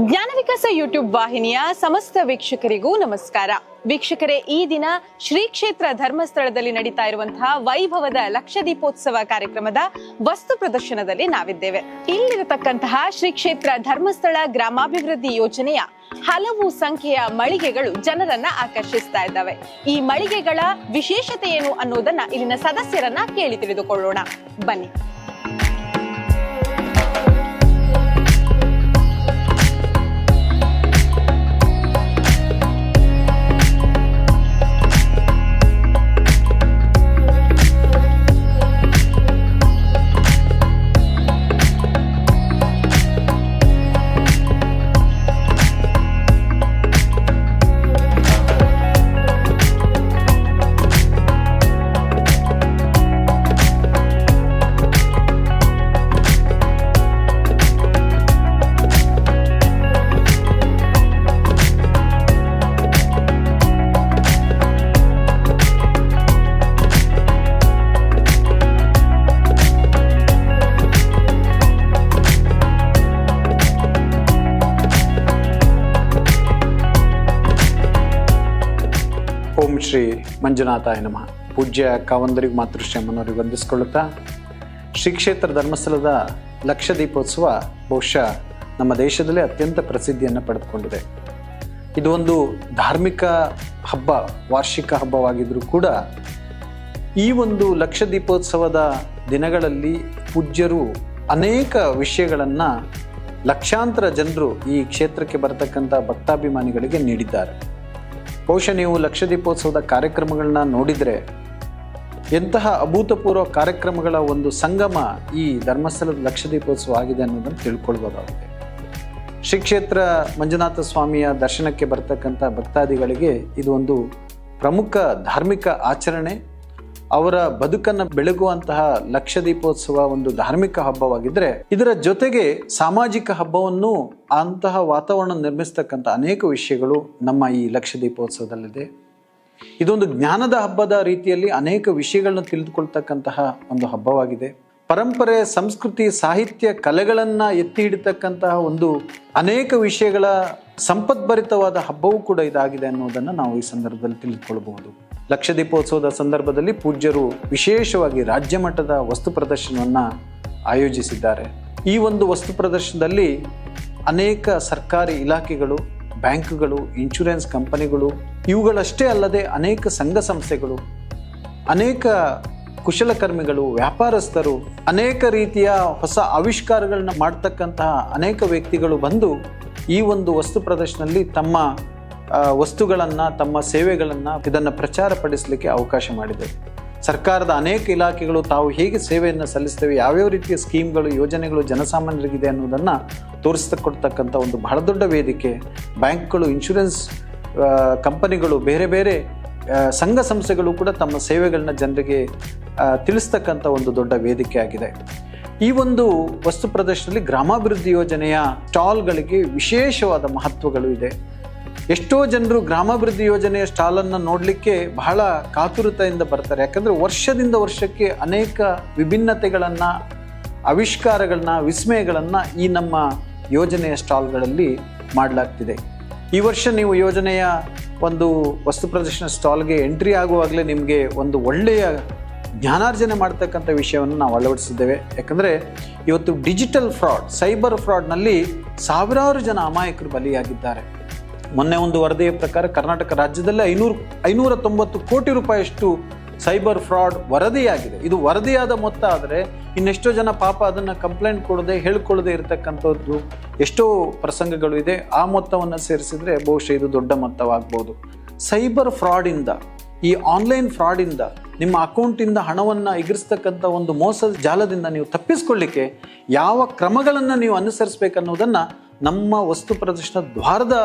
ಜ್ಞಾನ ವಿಕಾಸ ಯೂಟ್ಯೂಬ್ ವಾಹಿನಿಯ ಸಮಸ್ತ ವೀಕ್ಷಕರಿಗೂ ನಮಸ್ಕಾರ. ವೀಕ್ಷಕರೇ, ಈ ದಿನ ಶ್ರೀ ಕ್ಷೇತ್ರ ಧರ್ಮಸ್ಥಳದಲ್ಲಿ ನಡೀತಾ ಇರುವಂತಹ ವೈಭವದ ಲಕ್ಷ ದೀಪೋತ್ಸವ ಕಾರ್ಯಕ್ರಮದ ವಸ್ತು ಪ್ರದರ್ಶನದಲ್ಲಿ ನಾವಿದ್ದೇವೆ. ಇಲ್ಲಿರತಕ್ಕಂತಹ ಶ್ರೀ ಕ್ಷೇತ್ರ ಧರ್ಮಸ್ಥಳ ಗ್ರಾಮಾಭಿವೃದ್ಧಿ ಯೋಜನೆಯ ಹಲವು ಸಂಖ್ಯೆಯ ಮಳಿಗೆಗಳು ಜನರನ್ನ ಆಕರ್ಷಿಸ್ತಾ ಇದ್ದಾವೆ. ಈ ಮಳಿಗೆಗಳ ವಿಶೇಷತೆ ಏನು ಅನ್ನೋದನ್ನ ಇಲ್ಲಿನ ಸದಸ್ಯರನ್ನ ಕೇಳಿ ತಿಳಿದುಕೊಳ್ಳೋಣ. ಬನ್ನಿ. ಶ್ರೀ ಮಂಜುನಾಥ ನಮಃ. ಪೂಜ್ಯ ಕಾವಂದರಿಗೆ ಮಾತೃಶ್ರೀ ಅಮ್ಮನವರಿಗೆ ವಂದಿಸಿಕೊಳ್ಳುತ್ತಾ, ಶ್ರೀ ಕ್ಷೇತ್ರ ಧರ್ಮಸ್ಥಳದ ಲಕ್ಷ ದೀಪೋತ್ಸವ ಬಹುಶಃ ನಮ್ಮ ದೇಶದಲ್ಲೇ ಅತ್ಯಂತ ಪ್ರಸಿದ್ಧಿಯನ್ನು ಪಡೆದುಕೊಂಡಿದೆ. ಇದು ಒಂದು ಧಾರ್ಮಿಕ ಹಬ್ಬ, ವಾರ್ಷಿಕ ಹಬ್ಬವಾಗಿದ್ದರೂ ಕೂಡ ಈ ಒಂದು ಲಕ್ಷ ದೀಪೋತ್ಸವದ ದಿನಗಳಲ್ಲಿ ಪೂಜ್ಯರು ಅನೇಕ ವಿಷಯಗಳನ್ನು ಲಕ್ಷಾಂತರ ಜನರು ಈ ಕ್ಷೇತ್ರಕ್ಕೆ ಬರತಕ್ಕಂಥ ಭಕ್ತಾಭಿಮಾನಿಗಳಿಗೆ ನೀಡಿದ್ದಾರೆ. ಬಹುಶಃ ನೀವು ಲಕ್ಷ ದೀಪೋತ್ಸವದ ಕಾರ್ಯಕ್ರಮಗಳನ್ನ ನೋಡಿದರೆ ಎಂತಹ ಅಭೂತಪೂರ್ವ ಕಾರ್ಯಕ್ರಮಗಳ ಒಂದು ಸಂಗಮ ಈ ಧರ್ಮಸ್ಥಳದ ಲಕ್ಷ ದೀಪೋತ್ಸವ ಆಗಿದೆ ಅನ್ನೋದನ್ನು ತಿಳ್ಕೊಳ್ಬೋದಾಗಿದೆ ಶ್ರೀ ಕ್ಷೇತ್ರ ಮಂಜುನಾಥ ಸ್ವಾಮಿಯ ದರ್ಶನಕ್ಕೆ ಬರ್ತಕ್ಕಂಥ ಭಕ್ತಾದಿಗಳಿಗೆ ಇದು ಒಂದು ಪ್ರಮುಖ ಧಾರ್ಮಿಕ ಆಚರಣೆ. ಅವರ ಬದುಕನ್ನು ಬೆಳಗುವಂತಹ ಲಕ್ಷ ದೀಪೋತ್ಸವ ಒಂದು ಧಾರ್ಮಿಕ ಹಬ್ಬವಾಗಿದ್ದರೆ ಇದರ ಜೊತೆಗೆ ಸಾಮಾಜಿಕ ಹಬ್ಬವನ್ನು ಅಂತಹ ವಾತಾವರಣ ನಿರ್ಮಿಸ್ತಕ್ಕಂಥ ಅನೇಕ ವಿಷಯಗಳು ನಮ್ಮ ಈ ಲಕ್ಷ ದೀಪೋತ್ಸವದಲ್ಲಿದೆ ಇದೊಂದು ಜ್ಞಾನದ ಹಬ್ಬದ ರೀತಿಯಲ್ಲಿ ಅನೇಕ ವಿಷಯಗಳನ್ನು ತಿಳಿದುಕೊಳ್ತಕ್ಕಂತಹ ಒಂದು ಹಬ್ಬವಾಗಿದೆ. ಪರಂಪರೆ, ಸಂಸ್ಕೃತಿ, ಸಾಹಿತ್ಯ ಕಲೆಗಳನ್ನು ಎತ್ತಿ ಹಿಡಿತಕ್ಕಂತಹ ಒಂದು ಅನೇಕ ವಿಷಯಗಳ ಸಂಪದ್ಭರಿತವಾದ ಹಬ್ಬವೂ ಕೂಡ ಇದಾಗಿದೆ ಅನ್ನೋದನ್ನು ನಾವು ಈ ಸಂದರ್ಭದಲ್ಲಿ ತಿಳಿದುಕೊಳ್ಳಬಹುದು ಲಕ್ಷ ದೀಪೋತ್ಸವದ ಸಂದರ್ಭದಲ್ಲಿ ಪೂಜ್ಯರು ವಿಶೇಷವಾಗಿ ರಾಜ್ಯ ಮಟ್ಟದ ವಸ್ತು ಪ್ರದರ್ಶನವನ್ನು ಆಯೋಜಿಸಿದ್ದಾರೆ. ಈ ಒಂದು ವಸ್ತು ಪ್ರದರ್ಶನದಲ್ಲಿ ಅನೇಕ ಸರ್ಕಾರಿ ಇಲಾಖೆಗಳು, ಬ್ಯಾಂಕ್ಗಳು, ಇನ್ಶೂರೆನ್ಸ್ ಕಂಪನಿಗಳು, ಇವುಗಳಷ್ಟೇ ಅಲ್ಲದೆ ಅನೇಕ ಸಂಘ ಸಂಸ್ಥೆಗಳು, ಅನೇಕ ಕುಶಲಕರ್ಮಿಗಳು, ವ್ಯಾಪಾರಸ್ಥರು, ಅನೇಕ ರೀತಿಯ ಹೊಸ ಆವಿಷ್ಕಾರಗಳನ್ನ ಮಾಡ್ತಕ್ಕಂತಹ ಅನೇಕ ವ್ಯಕ್ತಿಗಳು ಬಂದು ಈ ಒಂದು ವಸ್ತು ಪ್ರದರ್ಶನದಲ್ಲಿ ತಮ್ಮ ವಸ್ತುಗಳನ್ನು, ತಮ್ಮ ಸೇವೆಗಳನ್ನು ಇದನ್ನು ಪ್ರಚಾರಪಡಿಸಲಿಕ್ಕೆ ಅವಕಾಶ ಮಾಡಿದೆ. ಸರ್ಕಾರದ ಅನೇಕ ಇಲಾಖೆಗಳು ತಾವು ಹೇಗೆ ಸೇವೆಯನ್ನು ಸಲ್ಲಿಸ್ತೇವೆ ಯಾವ್ಯಾವ ರೀತಿಯ ಸ್ಕೀಮ್ಗಳು, ಯೋಜನೆಗಳು ಜನಸಾಮಾನ್ಯರಿಗಿದೆ ಅನ್ನೋದನ್ನು ತೋರಿಸ್ತಕೊಡ್ತಕ್ಕಂಥ ಒಂದು ಬಹಳ ದೊಡ್ಡ ವೇದಿಕೆ. ಬ್ಯಾಂಕ್ಗಳು, ಇನ್ಶೂರೆನ್ಸ್ ಕಂಪನಿಗಳು, ಬೇರೆ ಬೇರೆ ಸಂಘ ಸಂಸ್ಥೆಗಳು ಕೂಡ ತಮ್ಮ ಸೇವೆಗಳನ್ನ ಜನರಿಗೆ ತಿಳಿಸ್ತಕ್ಕಂಥ ಒಂದು ದೊಡ್ಡ ವೇದಿಕೆ ಆಗಿದೆ. ಈ ಒಂದು ವಸ್ತು ಪ್ರದರ್ಶನದಲ್ಲಿ ಗ್ರಾಮಾಭಿವೃದ್ಧಿ ಯೋಜನೆಯ ಸ್ಟಾಲ್ಗಳಿಗೆ ವಿಶೇಷವಾದ ಮಹತ್ವಗಳು ಇದೆ. ಎಷ್ಟೋ ಜನರು ಗ್ರಾಮಾಭಿವೃದ್ಧಿ ಯೋಜನೆಯ ಸ್ಟಾಲನ್ನು ನೋಡಲಿಕ್ಕೆ ಬಹಳ ಕಾತುರತೆಯಿಂದ ಬರ್ತಾರೆ. ಯಾಕಂದರೆ ವರ್ಷದಿಂದ ವರ್ಷಕ್ಕೆ ಅನೇಕ ವಿಭಿನ್ನತೆಗಳನ್ನು, ಆವಿಷ್ಕಾರಗಳನ್ನ, ವಿಸ್ಮಯಗಳನ್ನು ಈ ನಮ್ಮ ಯೋಜನೆಯ ಸ್ಟಾಲ್ಗಳಲ್ಲಿ ಮಾಡಲಾಗ್ತಿದೆ. ಈ ವರ್ಷ ನೀವು ಯೋಜನೆಯ ಒಂದು ವಸ್ತು ಪ್ರದರ್ಶನ ಸ್ಟಾಲ್ಗೆ ಎಂಟ್ರಿ ಆಗುವಾಗಲೇ ನಿಮಗೆ ಒಂದು ಒಳ್ಳೆಯ ಜ್ಞಾನಾರ್ಜನೆ ಮಾಡ್ತಕ್ಕಂಥ ವಿಷಯವನ್ನು ನಾವು ಅಳವಡಿಸಿದ್ದೇವೆ. ಯಾಕಂದರೆ ಇವತ್ತು ಡಿಜಿಟಲ್ ಫ್ರಾಡ್, ಸೈಬರ್ ಫ್ರಾಡ್ನಲ್ಲಿ ಸಾವಿರಾರು ಜನ ಅಮಾಯಕರು ಬಲಿಯಾಗಿದ್ದಾರೆ. ಮೊನ್ನೆ ಒಂದು ವರದಿಯ ಪ್ರಕಾರ ಕರ್ನಾಟಕ ರಾಜ್ಯದಲ್ಲೇ ಐನೂರು ಐನೂರ ತೊಂಬತ್ತು ಕೋಟಿ ರೂಪಾಯಿಯಷ್ಟು ಸೈಬರ್ ಫ್ರಾಡ್ ವರದಿಯಾಗಿದೆ. ಇದು ವರದಿಯಾದ ಮೊತ್ತ, ಆದರೆ ಇನ್ನೆಷ್ಟೋ ಜನ ಪಾಪ ಅದನ್ನು ಕಂಪ್ಲೇಂಟ್ ಕೊಡದೆ ಹೇಳ್ಕೊಳ್ಳದೆ ಇರತಕ್ಕಂಥದ್ದು ಎಷ್ಟೋ ಪ್ರಸಂಗಗಳು ಇದೆ. ಆ ಮೊತ್ತವನ್ನು ಸೇರಿಸಿದ್ರೆ ಬಹುಶಃ ಇದು ದೊಡ್ಡ ಮೊತ್ತವಾಗ್ಬೋದು. ಸೈಬರ್ ಫ್ರಾಡಿಂದ, ಈ ಆನ್ಲೈನ್ ಫ್ರಾಡಿಂದ ನಿಮ್ಮ ಅಕೌಂಟಿಂದ ಹಣವನ್ನು ಎಗರಿಸ್ತಕ್ಕಂಥ ಒಂದು ಮೋಸದ ಜಾಲದಿಂದ ನೀವು ತಪ್ಪಿಸ್ಕೊಳ್ಳಿಕ್ಕೆ ಯಾವ ಕ್ರಮಗಳನ್ನು ನೀವು ಅನುಸರಿಸಬೇಕನ್ನೋದನ್ನು ನಮ್ಮ ವಸ್ತು ಪ್ರದರ್ಶನ ದ್ವಾರದ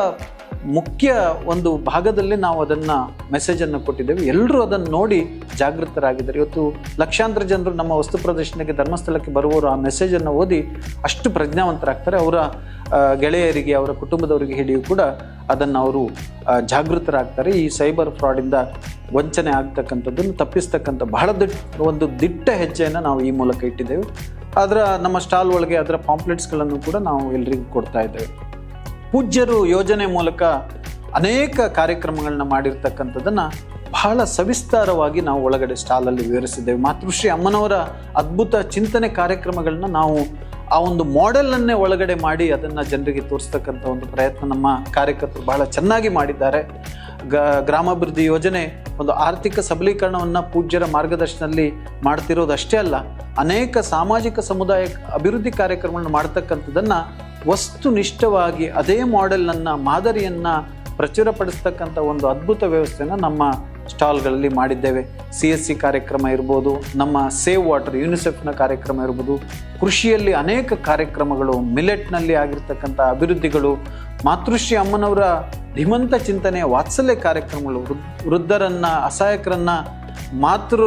ಮುಖ್ಯ ಒಂದು ಭಾಗದಲ್ಲಿ ನಾವು ಅದನ್ನು ಮೆಸೇಜನ್ನು ಕೊಟ್ಟಿದ್ದೇವೆ. ಎಲ್ಲರೂ ಅದನ್ನು ನೋಡಿ ಜಾಗೃತರಾಗಿದ್ದಾರೆ. ಇವತ್ತು ಲಕ್ಷಾಂತರ ಜನರು ನಮ್ಮ ವಸ್ತು ಪ್ರದರ್ಶನಕ್ಕೆ, ಧರ್ಮಸ್ಥಳಕ್ಕೆ ಬರುವವರು ಆ ಮೆಸೇಜನ್ನು ಓದಿ ಅಷ್ಟು ಪ್ರಜ್ಞಾವಂತರಾಗ್ತಾರೆ. ಅವರ ಗೆಳೆಯರಿಗೆ, ಅವರ ಕುಟುಂಬದವರಿಗೆ ಹೇಳಿಯೂ ಕೂಡ ಅದನ್ನು ಅವರು ಜಾಗೃತರಾಗ್ತಾರೆ. ಈ ಸೈಬರ್ ಫ್ರಾಡಿಂದ ವಂಚನೆ ಆಗ್ತಕ್ಕಂಥದ್ದನ್ನು ತಪ್ಪಿಸ್ತಕ್ಕಂಥ ಬಹಳ ದಿಟ್, ಒಂದು ದಿಟ್ಟ ಹೆಜ್ಜೆಯನ್ನು ನಾವು ಈ ಮೂಲಕ ಇಟ್ಟಿದ್ದೇವೆ. ಅದರ, ನಮ್ಮ ಸ್ಟಾಲ್ ಒಳಗೆ ಅದರ ಪಾಂಪ್ಲೆಟ್ಸ್ಗಳನ್ನು ಕೂಡ ನಾವು ಎಲ್ರಿಗೂ ಕೊಡ್ತಾ ಇದ್ದೇವೆ. ಪೂಜ್ಯರು ಯೋಜನೆ ಮೂಲಕ ಅನೇಕ ಕಾರ್ಯಕ್ರಮಗಳನ್ನ ಮಾಡಿರ್ತಕ್ಕಂಥದ್ದನ್ನ ಬಹಳ ಸವಿಸ್ತಾರವಾಗಿ ನಾವು ಒಳಗಡೆ ಸ್ಟಾಲಲ್ಲಿ ವಿವರಿಸಿದ್ದೇವೆ. ಮಾತೃಶ್ರೀ ಅಮ್ಮನವರ ಅದ್ಭುತ ಚಿಂತನೆ ಕಾರ್ಯಕ್ರಮಗಳನ್ನ ನಾವು ಆ ಒಂದು ಮಾಡೆಲನ್ನೇ ಒಳಗಡೆ ಮಾಡಿ ಅದನ್ನು ಜನರಿಗೆ ತೋರಿಸ್ತಕ್ಕಂಥ ಒಂದು ಪ್ರಯತ್ನ ನಮ್ಮ ಕಾರ್ಯಕರ್ತರು ಬಹಳ ಚೆನ್ನಾಗಿ ಮಾಡಿದ್ದಾರೆ. ಗ, ಗ್ರಾಮಾಭಿವೃದ್ಧಿ ಯೋಜನೆ ಒಂದು ಆರ್ಥಿಕ ಸಬಲೀಕರಣವನ್ನು ಪೂಜ್ಯರ ಮಾರ್ಗದರ್ಶನದಲ್ಲಿ ಮಾಡ್ತಿರೋದು ಅಷ್ಟೇ ಅಲ್ಲ, ಅನೇಕ ಸಾಮಾಜಿಕ ಸಮುದಾಯ ಅಭಿವೃದ್ಧಿ ಕಾರ್ಯಕ್ರಮಗಳನ್ನು ಮಾಡ್ತಕ್ಕಂಥದ್ದನ್ನು ವಸ್ತುನಿಷ್ಠವಾಗಿ ಅದೇ ಮಾಡೆಲನ್ನು ಮಾದರಿಯನ್ನು ಪ್ರಚುರಪಡಿಸ್ತಕ್ಕಂಥ ಒಂದು ಅದ್ಭುತ ವ್ಯವಸ್ಥೆಯನ್ನು ನಮ್ಮ ಸ್ಟಾಲ್ಗಳಲ್ಲಿ ಮಾಡಿದ್ದೇವೆ. ಸಿ ಎಸ್ ಸಿ ಕಾರ್ಯಕ್ರಮ ಇರ್ಬೋದು, ನಮ್ಮ ಸೇವ್ ವಾಟರ್, ಯುನಿಸೆಫ್ನ ಕಾರ್ಯಕ್ರಮ ಇರ್ಬೋದು, ಕೃಷಿಯಲ್ಲಿ ಅನೇಕ ಕಾರ್ಯಕ್ರಮಗಳು, ಮಿಲೆಟ್ನಲ್ಲಿ ಆಗಿರ್ತಕ್ಕಂಥ ಅಭಿವೃದ್ಧಿಗಳು, ಮಾತೃಶ್ರೀ ಅಮ್ಮನವರ ಧಿಮಂತ ಚಿಂತನೆ, ವಾತ್ಸಲ್ಯ ಕಾರ್ಯಕ್ರಮಗಳು ವೃದ್- ವೃದ್ಧರನ್ನ, ಅಸಹಾಯಕರನ್ನ, ಮಾತೃ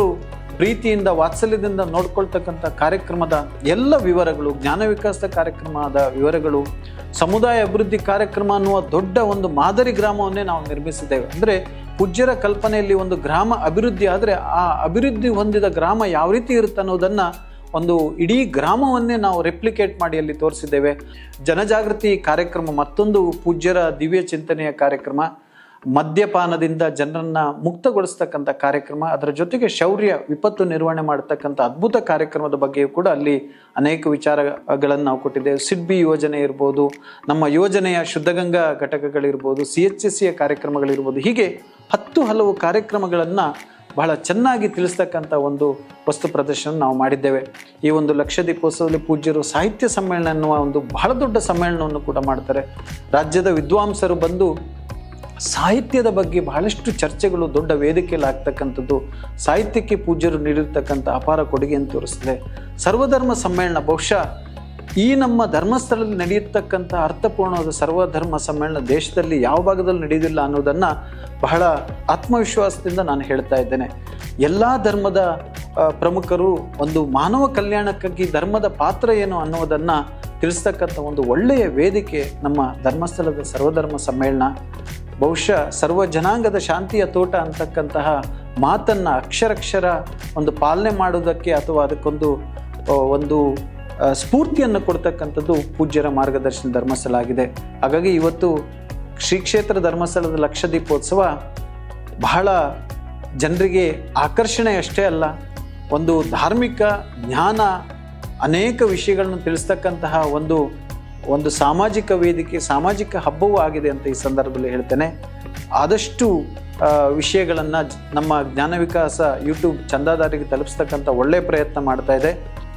ಪ್ರೀತಿಯಿಂದ, ವಾತ್ಸಲ್ಯದಿಂದ ನೋಡ್ಕೊಳ್ತಕ್ಕಂಥ ಕಾರ್ಯಕ್ರಮದ ಎಲ್ಲ ವಿವರಗಳು, ಜ್ಞಾನ ವಿಕಾಸದ ಕಾರ್ಯಕ್ರಮದ ವಿವರಗಳು, ಸಮುದಾಯ ಅಭಿವೃದ್ಧಿ ಕಾರ್ಯಕ್ರಮ ಅನ್ನುವ ದೊಡ್ಡ ಒಂದು ಮಾದರಿ ಗ್ರಾಮವನ್ನೇ ನಾವು ನಿರ್ಮಿಸಿದ್ದೇವೆ. ಅಂದರೆ ಪೂಜ್ಯರ ಕಲ್ಪನೆಯಲ್ಲಿ ಒಂದು ಗ್ರಾಮ ಅಭಿವೃದ್ಧಿ ಆದರೆ ಆ ಅಭಿವೃದ್ಧಿ ಹೊಂದಿದ ಗ್ರಾಮ ಯಾವ ರೀತಿ ಇರುತ್ತೆ ಅನ್ನೋದನ್ನು ಒಂದು ಇಡೀ ಗ್ರಾಮವನ್ನೇ ನಾವು ರೆಪ್ಲಿಕೇಟ್ ಮಾಡಿ ಅಲ್ಲಿ ತೋರಿಸಿದ್ದೇವೆ. ಜನಜಾಗೃತಿ ಕಾರ್ಯಕ್ರಮ ಮತ್ತೊಂದು ಪೂಜ್ಯರ ದಿವ್ಯ ಚಿಂತನೆಯ ಕಾರ್ಯಕ್ರಮ. ಮದ್ಯಪಾನದಿಂದ ಜನರನ್ನ ಮುಕ್ತಗೊಳಿಸ್ತಕ್ಕಂಥ ಕಾರ್ಯಕ್ರಮ, ಅದರ ಜೊತೆಗೆ ಶೌರ್ಯ, ವಿಪತ್ತು ನಿರ್ವಹಣೆ ಮಾಡತಕ್ಕಂಥ ಅದ್ಭುತ ಕಾರ್ಯಕ್ರಮದ ಬಗ್ಗೆಯೂ ಕೂಡ ಅಲ್ಲಿ ಅನೇಕ ವಿಚಾರಗಳನ್ನು ನಾವು ಕೊಟ್ಟಿದ್ದೇವೆ. ಸಿಡ್ಬಿ ಯೋಜನೆ ಇರ್ಬೋದು, ನಮ್ಮ ಯೋಜನೆಯ ಶುದ್ಧಗಂಗಾ ಘಟಕಗಳಿರ್ಬೋದು, ಸಿ ಎಚ್ ಎಸ್ ಸಿಯ ಕಾರ್ಯಕ್ರಮಗಳಿರ್ಬೋದು, ಹೀಗೆ ಹತ್ತು ಹಲವು ಕಾರ್ಯಕ್ರಮಗಳನ್ನು ಬಹಳ ಚೆನ್ನಾಗಿ ತಿಳಿಸ್ತಕ್ಕಂಥ ಒಂದು ವಸ್ತು ಪ್ರದರ್ಶನ ನಾವು ಮಾಡಿದ್ದೇವೆ. ಈ ಒಂದು ಲಕ್ಷ ದೀಪೋತ್ಸವದಲ್ಲಿ ಪೂಜ್ಯರು ಸಾಹಿತ್ಯ ಸಮ್ಮೇಳನ ಅನ್ನುವ ಒಂದು ಬಹಳ ದೊಡ್ಡ ಸಮ್ಮೇಳನವನ್ನು ಕೂಡ ಮಾಡ್ತಾರೆ. ರಾಜ್ಯದ ವಿದ್ವಾಂಸರು ಬಂದು ಸಾಹಿತ್ಯದ ಬಗ್ಗೆ ಬಹಳಷ್ಟು ಚರ್ಚೆಗಳು ದೊಡ್ಡ ವೇದಿಕೆಯಲ್ಲಿ ಆಗ್ತಕ್ಕಂಥದ್ದು, ಸಾಹಿತ್ಯಕ್ಕೆ ಪೂಜ್ಯರು ನೀಡಿರ್ತಕ್ಕಂಥ ಅಪಾರ ಕೊಡುಗೆಯನ್ನು ತೋರಿಸಿದೆ ಸರ್ವಧರ್ಮ ಸಮ್ಮೇಳನ, ಬಹುಶಃ ಈ ನಮ್ಮ ಧರ್ಮಸ್ಥಳದಲ್ಲಿ ನಡೆಯತಕ್ಕಂಥ ಅರ್ಥಪೂರ್ಣವಾದ ಸರ್ವಧರ್ಮ ಸಮ್ಮೇಳನ ದೇಶದಲ್ಲಿ ಯಾವ ಭಾಗದಲ್ಲಿ ನಡೆಯುವುದಿಲ್ಲ ಅನ್ನೋದನ್ನು ಬಹಳ ಆತ್ಮವಿಶ್ವಾಸದಿಂದ ನಾನು ಹೇಳ್ತಾ ಇದ್ದೇನೆ. ಎಲ್ಲ ಧರ್ಮದ ಪ್ರಮುಖರು ಒಂದು ಮಾನವ ಕಲ್ಯಾಣಕ್ಕಾಗಿ ಧರ್ಮದ ಪಾತ್ರ ಏನು ಅನ್ನೋದನ್ನು ತಿಳಿಸ್ತಕ್ಕಂಥ ಒಂದು ಒಳ್ಳೆಯ ವೇದಿಕೆ ನಮ್ಮ ಧರ್ಮಸ್ಥಳದ ಸರ್ವಧರ್ಮ ಸಮ್ಮೇಳನ. ಬಹುಶಃ ಸರ್ವ ಜನಾಂಗದ ಶಾಂತಿಯ ತೋಟ ಅಂತಕ್ಕಂತಹ ಮಾತನ್ನ ಅಕ್ಷರಕ್ಷರ ಒಂದು ಪಾಲನೆ ಮಾಡೋದಕ್ಕೆ ಅಥವಾ ಅದಕ್ಕೊಂದು ಒಂದು ಸ್ಫೂರ್ತಿಯನ್ನು ಕೊಡ್ತಕ್ಕಂಥದ್ದು ಪೂಜ್ಯರ ಮಾರ್ಗದರ್ಶನ ಧರ್ಮಸ್ಥಳ ಆಗಿದೆ. ಹಾಗಾಗಿ ಇವತ್ತು ಶ್ರೀ ಕ್ಷೇತ್ರ ಧರ್ಮಸ್ಥಳದ ಲಕ್ಷ ದೀಪೋತ್ಸವ ಬಹಳ ಜನರಿಗೆ ಆಕರ್ಷಣೆ ಅಷ್ಟೇ ಅಲ್ಲ, ಒಂದು ಧಾರ್ಮಿಕ ಜ್ಞಾನ ಅನೇಕ ವಿಷಯಗಳನ್ನು ತಿಳಿಸ್ತಕ್ಕಂತಹ ಒಂದು ಒಂದು ಸಾಮಾಜಿಕ ವೇದಿಕೆ, ಸಾಮಾಜಿಕ ಹಬ್ಬವೂ ಆಗಿದೆ ಅಂತ ಈ ಸಂದರ್ಭದಲ್ಲಿ ಹೇಳ್ತೇನೆ. ಆದಷ್ಟು ವಿಷಯಗಳನ್ನು ನಮ್ಮ ಜ್ಞಾನ ವಿಕಾಸ ಯೂಟ್ಯೂಬ್ ಚಂದಾದಾರಿಗೆ ತಲುಪಿಸ್ತಕ್ಕಂಥ ಒಳ್ಳೆಯ ಪ್ರಯತ್ನ ಮಾಡ್ತಾ ಇದೆ.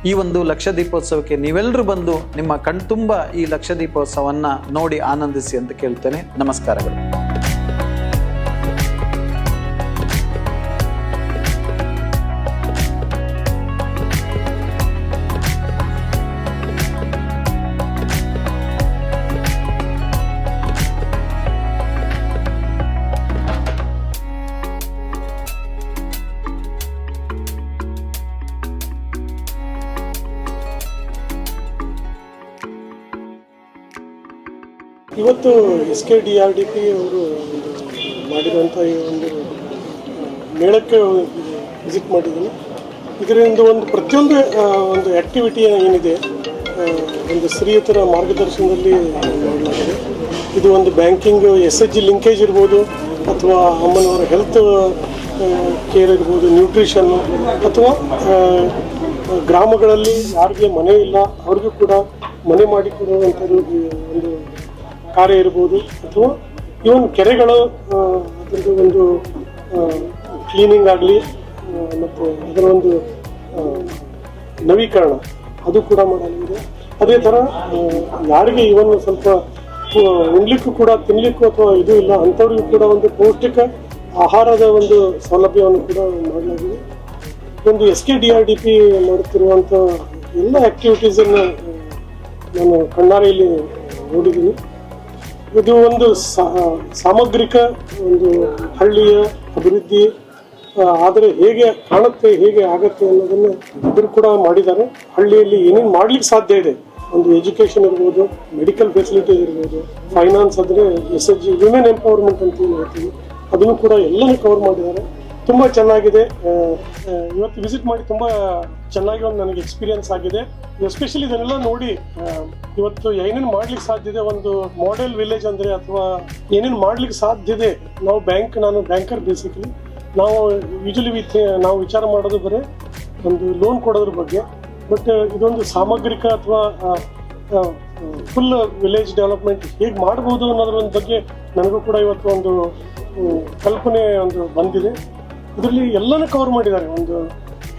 ಈ ಒಂದು ಲಕ್ಷ ದೀಪೋತ್ಸವಕ್ಕೆ ನೀವೆಲ್ಲರೂ ಬಂದು ನಿಮ್ಮ ಕಣ್ತುಂಬ ಈ ಲಕ್ಷ ದೀಪೋತ್ಸವವನ್ನು ನೋಡಿ ಆನಂದಿಸಿ ಅಂತ ಕೇಳ್ತೇನೆ. ನಮಸ್ಕಾರಗಳು. ಇವತ್ತು S K D R D P ಅವರು ಮಾಡಿದಂಥ ಈ ಒಂದು ಮೇಳಕ್ಕೆ ವಿಸಿಟ್ ಮಾಡಿದ್ದೀನಿ. ಇದರಿಂದ ಒಂದು ಪ್ರತಿಯೊಂದು ಒಂದು ಆ್ಯಕ್ಟಿವಿಟಿ ಏನಿದೆ ಒಂದು ಸ್ತ್ರೀಯತರ ಮಾರ್ಗದರ್ಶನದಲ್ಲಿ ಮಾಡಲಾಗಿದೆ ಇದು ಒಂದು banking S H G linkage ಇರ್ಬೋದು, ಅಥವಾ ಅಮ್ಮನವರ ಹೆಲ್ತ್ ಕೇರ್ ಇರ್ಬೋದು ನ್ಯೂಟ್ರಿಷನ್ನು ಅಥವಾ ಗ್ರಾಮಗಳಲ್ಲಿ ಯಾರಿಗೆ ಮನೆ ಇಲ್ಲ, ಅವ್ರಿಗೂ ಕೂಡ ಮನೆ ಮಾಡಿಕೊಡುವಂಥದ್ದು ಒಂದು ಕಾರ್ಯ ಇರ್ಬೋದು ಅಥವಾ ಇವನ್ ಕೆರೆಗಳು ಅದರದ್ದು ಒಂದು ಕ್ಲೀನಿಂಗ್ ಆಗಲಿ ಮತ್ತು ಅದರ ಒಂದು ನವೀಕರಣ, ಅದು ಕೂಡ ಮಾಡಲಾಗಿದೆ ಅದೇ ಥರ ಯಾರಿಗೆ ಇವನ್ ಸ್ವಲ್ಪ ಉಣ್ಲಿಕ್ಕೂ ಕೂಡ ತಿನ್ನಲಿಕ್ಕೂ ಅಥವಾ ಇದು ಇಲ್ಲ, ಅಂಥವ್ರಿಗೂ ಕೂಡ ಒಂದು ಪೌಷ್ಟಿಕ ಆಹಾರದ ಒಂದು ಸೌಲಭ್ಯವನ್ನು ಕೂಡ ಮಾಡಲಾಗಿದೆ. ಒಂದು S K D R D P ಮಾಡುತ್ತಿರುವಂಥ ಎಲ್ಲ ಆ್ಯಕ್ಟಿವಿಟೀಸನ್ನು ನಾನು ಕಣ್ಣಾರೆಯಲ್ಲಿ ನೋಡಿದ್ದೀನಿ. ಇದು ಒಂದು ಸಾಮಗ್ರಿಕ ಒಂದು ಹಳ್ಳಿಯ ಅಭಿವೃದ್ಧಿ ಆದರೆ ಹೇಗೆ ಕಾಣುತ್ತೆ, ಹೇಗೆ ಆಗತ್ತೆ ಅನ್ನೋದನ್ನು ಇಬ್ಬರು ಕೂಡ ಮಾಡಿದ್ದಾರೆ. ಹಳ್ಳಿಯಲ್ಲಿ ಏನೇನು ಮಾಡ್ಲಿಕ್ಕೆ ಸಾಧ್ಯ ಇದೆ? ಒಂದು ಎಜುಕೇಶನ್ ಇರ್ಬೋದು, ಮೆಡಿಕಲ್ ಫೆಸಿಲಿಟೀಸ್ ಇರ್ಬೋದು ಫೈನಾನ್ಸ್ ಅಂದರೆ S H G women empowerment ಅಂತ ಏನು ಹೇಳ್ತೀವಿ, ಅದನ್ನು ಕೂಡ ಎಲ್ಲನೂ ಕವರ್ ಮಾಡಿದ್ದಾರೆ. ತುಂಬ ಚೆನ್ನಾಗಿದೆ. ಇವತ್ತು ವಿಸಿಟ್ ಮಾಡಿ ತುಂಬ ಚೆನ್ನಾಗಿ ಒಂದು ನನಗೆ ಎಕ್ಸ್ಪೀರಿಯನ್ಸ್ ಆಗಿದೆ. ಎಸ್ಪೆಷಲಿ ಇದನ್ನೆಲ್ಲ ನೋಡಿ ಇವತ್ತು ಏನೇನು ಮಾಡ್ಲಿಕ್ಕೆ ಸಾಧ್ಯ ಇದೆ, ಒಂದು ಮಾಡೆಲ್ ವಿಲೇಜ್ ಅಂದರೆ ಅಥವಾ ಏನೇನು ಮಾಡ್ಲಿಕ್ಕೆ ಸಾಧ್ಯ ಇದೆ. ನಾವು ಬ್ಯಾಂಕ್ ನಾನು ಬ್ಯಾಂಕರ್ ಬೇಸಿಕಲಿ ನಾವು ಯೂಶಲಿ ವಿತ್, ನಾವು ವಿಚಾರ ಮಾಡೋದು ಬರೀ, ಒಂದು ಲೋನ್ ಕೊಡೋದ್ರ ಬಗ್ಗೆ. ಬಟ್ ಇದೊಂದು ಸಾಮಗ್ರಿಕ ಅಥವಾ ಫುಲ್ ವಿಲೇಜ್ ಡೆವಲಪ್ಮೆಂಟ್ ಹೇಗೆ ಮಾಡ್ಬೋದು ಅನ್ನೋದ್ರ ಒಂದು ಬಗ್ಗೆ ನನಗೂ ಕೂಡ ಇವತ್ತು ಒಂದು ಕಲ್ಪನೆ ಒಂದು ಬಂದಿದೆ. ಇದರಲ್ಲಿ ಎಲ್ಲನೂ ಕವರ್ ಮಾಡಿದ್ದಾರೆ. ಒಂದು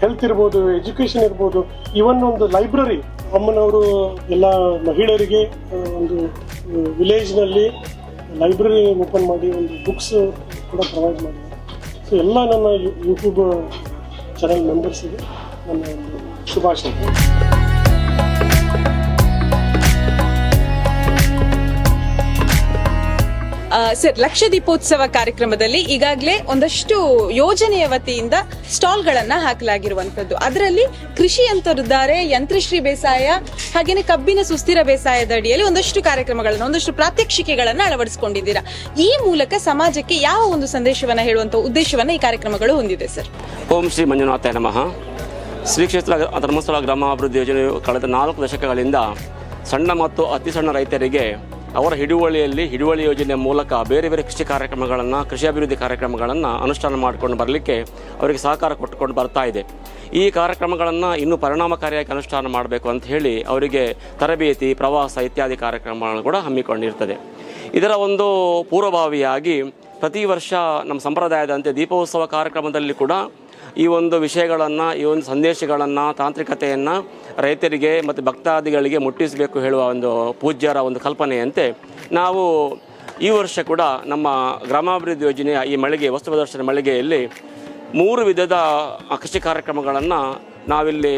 ಹೆಲ್ತ್ ಇರ್ಬೋದು ಎಜುಕೇಷನ್ ಇರ್ಬೋದು ಇವನ್ ಒಂದು ಲೈಬ್ರರಿ ಅಮ್ಮನವರು ಎಲ್ಲ ಮಹಿಳೆಯರಿಗೆ ಒಂದು ವಿಲೇಜ್ನಲ್ಲಿ ಲೈಬ್ರರಿ ಓಪನ್ ಮಾಡಿ ಒಂದು ಬುಕ್ಸ್ ಕೂಡ ಪ್ರೊವೈಡ್ ಮಾಡಿದ್ದಾರೆ. ಸೊ ಎಲ್ಲ ನನ್ನ ಯೂಟ್ಯೂಬ್ ಚಾನಲ್ ಮೆಂಬರ್ಸಿಗೆ ನನ್ನ ಒಂದು ಶುಭಾಶಯ ಸರ್ ಲಕ್ಷ ದೀಪೋತ್ಸವ ಕಾರ್ಯಕ್ರಮದಲ್ಲಿ ಈಗಾಗಲೇ ಒಂದಷ್ಟು ಯೋಜನೆಯ ವತಿಯಿಂದ ಸ್ಟಾಲ್ಗಳನ್ನ ಹಾಕಲಾಗಿರುವಂತದ್ದು ಅದರಲ್ಲಿ ಕೃಷಿ ಯಂತ್ರದ್ದಾರೆ ಯಂತ್ರಶ್ರೀ ಬೇಸಾಯ, ಹಾಗೇನೆ ಕಬ್ಬಿನ ಸುಸ್ಥಿರ ಬೇಸಾಯದ ಅಡಿಯಲ್ಲಿ ಒಂದಷ್ಟು ಕಾರ್ಯಕ್ರಮಗಳನ್ನು, ಒಂದಷ್ಟು ಪ್ರಾತ್ಯಕ್ಷಿಕೆಗಳನ್ನ ಅಳವಡಿಸಿಕೊಂಡಿದ್ದೀರಾ. ಈ ಮೂಲಕ ಸಮಾಜಕ್ಕೆ ಯಾವ ಒಂದು ಸಂದೇಶವನ್ನ ಹೇಳುವಂತ ಉದ್ದೇಶವನ್ನ ಈ ಕಾರ್ಯಕ್ರಮಗಳು ಹೊಂದಿದೆ, ಸರ್? ಓಂ ಶ್ರೀ ಮಂಜುನಾಥ ನಮಃ. ಶ್ರೀ ಕ್ಷೇತ್ರ ಧರ್ಮಸ್ಥಳ ಗ್ರಾಮಾಭಿವೃದ್ಧಿ ಯೋಜನೆಯು ಕಳೆದ ನಾಲ್ಕು ದಶಕಗಳಿಂದ ಸಣ್ಣ ಮತ್ತು ಅತಿ ಸಣ್ಣ ರೈತರಿಗೆ ಅವರ ಹಿಡುವಳಿಯಲ್ಲಿ ಹಿಡುವಳಿ ಯೋಜನೆಯ ಮೂಲಕ ಬೇರೆ ಬೇರೆ ಕೃಷಿ ಕಾರ್ಯಕ್ರಮಗಳನ್ನು, ಕೃಷಿ ಅಭಿವೃದ್ಧಿ ಕಾರ್ಯಕ್ರಮಗಳನ್ನು ಅನುಷ್ಠಾನ ಮಾಡಿಕೊಂಡು ಬರಲಿಕ್ಕೆ ಅವರಿಗೆ ಸಹಕಾರ ಕೊಟ್ಟುಕೊಂಡು ಬರ್ತಾ ಇದೆ. ಈ ಕಾರ್ಯಕ್ರಮಗಳನ್ನು ಇನ್ನೂ ಪರಿಣಾಮಕಾರಿಯಾಗಿ ಅನುಷ್ಠಾನ ಮಾಡಬೇಕು ಅಂತ ಹೇಳಿ ಅವರಿಗೆ ತರಬೇತಿ, ಪ್ರವಾಸ ಇತ್ಯಾದಿ ಕಾರ್ಯಕ್ರಮಗಳನ್ನು ಕೂಡ ಹಮ್ಮಿಕೊಂಡಿರ್ತದೆ. ಇದರ ಒಂದು ಪೂರ್ವಭಾವಿಯಾಗಿ ಪ್ರತಿ ವರ್ಷ ನಮ್ಮ ಸಂಪ್ರದಾಯದಂತೆ ದೀಪೋತ್ಸವ ಕಾರ್ಯಕ್ರಮದಲ್ಲಿ ಕೂಡ ಈ ಒಂದು ವಿಷಯಗಳನ್ನು, ಈ ಒಂದು ಸಂದೇಶಗಳನ್ನು, ತಾಂತ್ರಿಕತೆಯನ್ನು ರೈತರಿಗೆ ಮತ್ತು ಭಕ್ತಾದಿಗಳಿಗೆ ಮುಟ್ಟಿಸಬೇಕು ಹೇಳುವ ಒಂದು ಪೂಜ್ಯರ ಒಂದು ಕಲ್ಪನೆಯಂತೆ ನಾವು ಈ ವರ್ಷ ಕೂಡ ನಮ್ಮ ಗ್ರಾಮಾಭಿವೃದ್ಧಿ ಯೋಜನೆಯ ಈ ಮಳಿಗೆ, ವಸ್ತು ಪ್ರದರ್ಶನ ಮಳಿಗೆಯಲ್ಲಿ ಮೂರು ವಿಧದ ಕೃಷಿ ಕಾರ್ಯಕ್ರಮಗಳನ್ನು ನಾವಿಲ್ಲಿ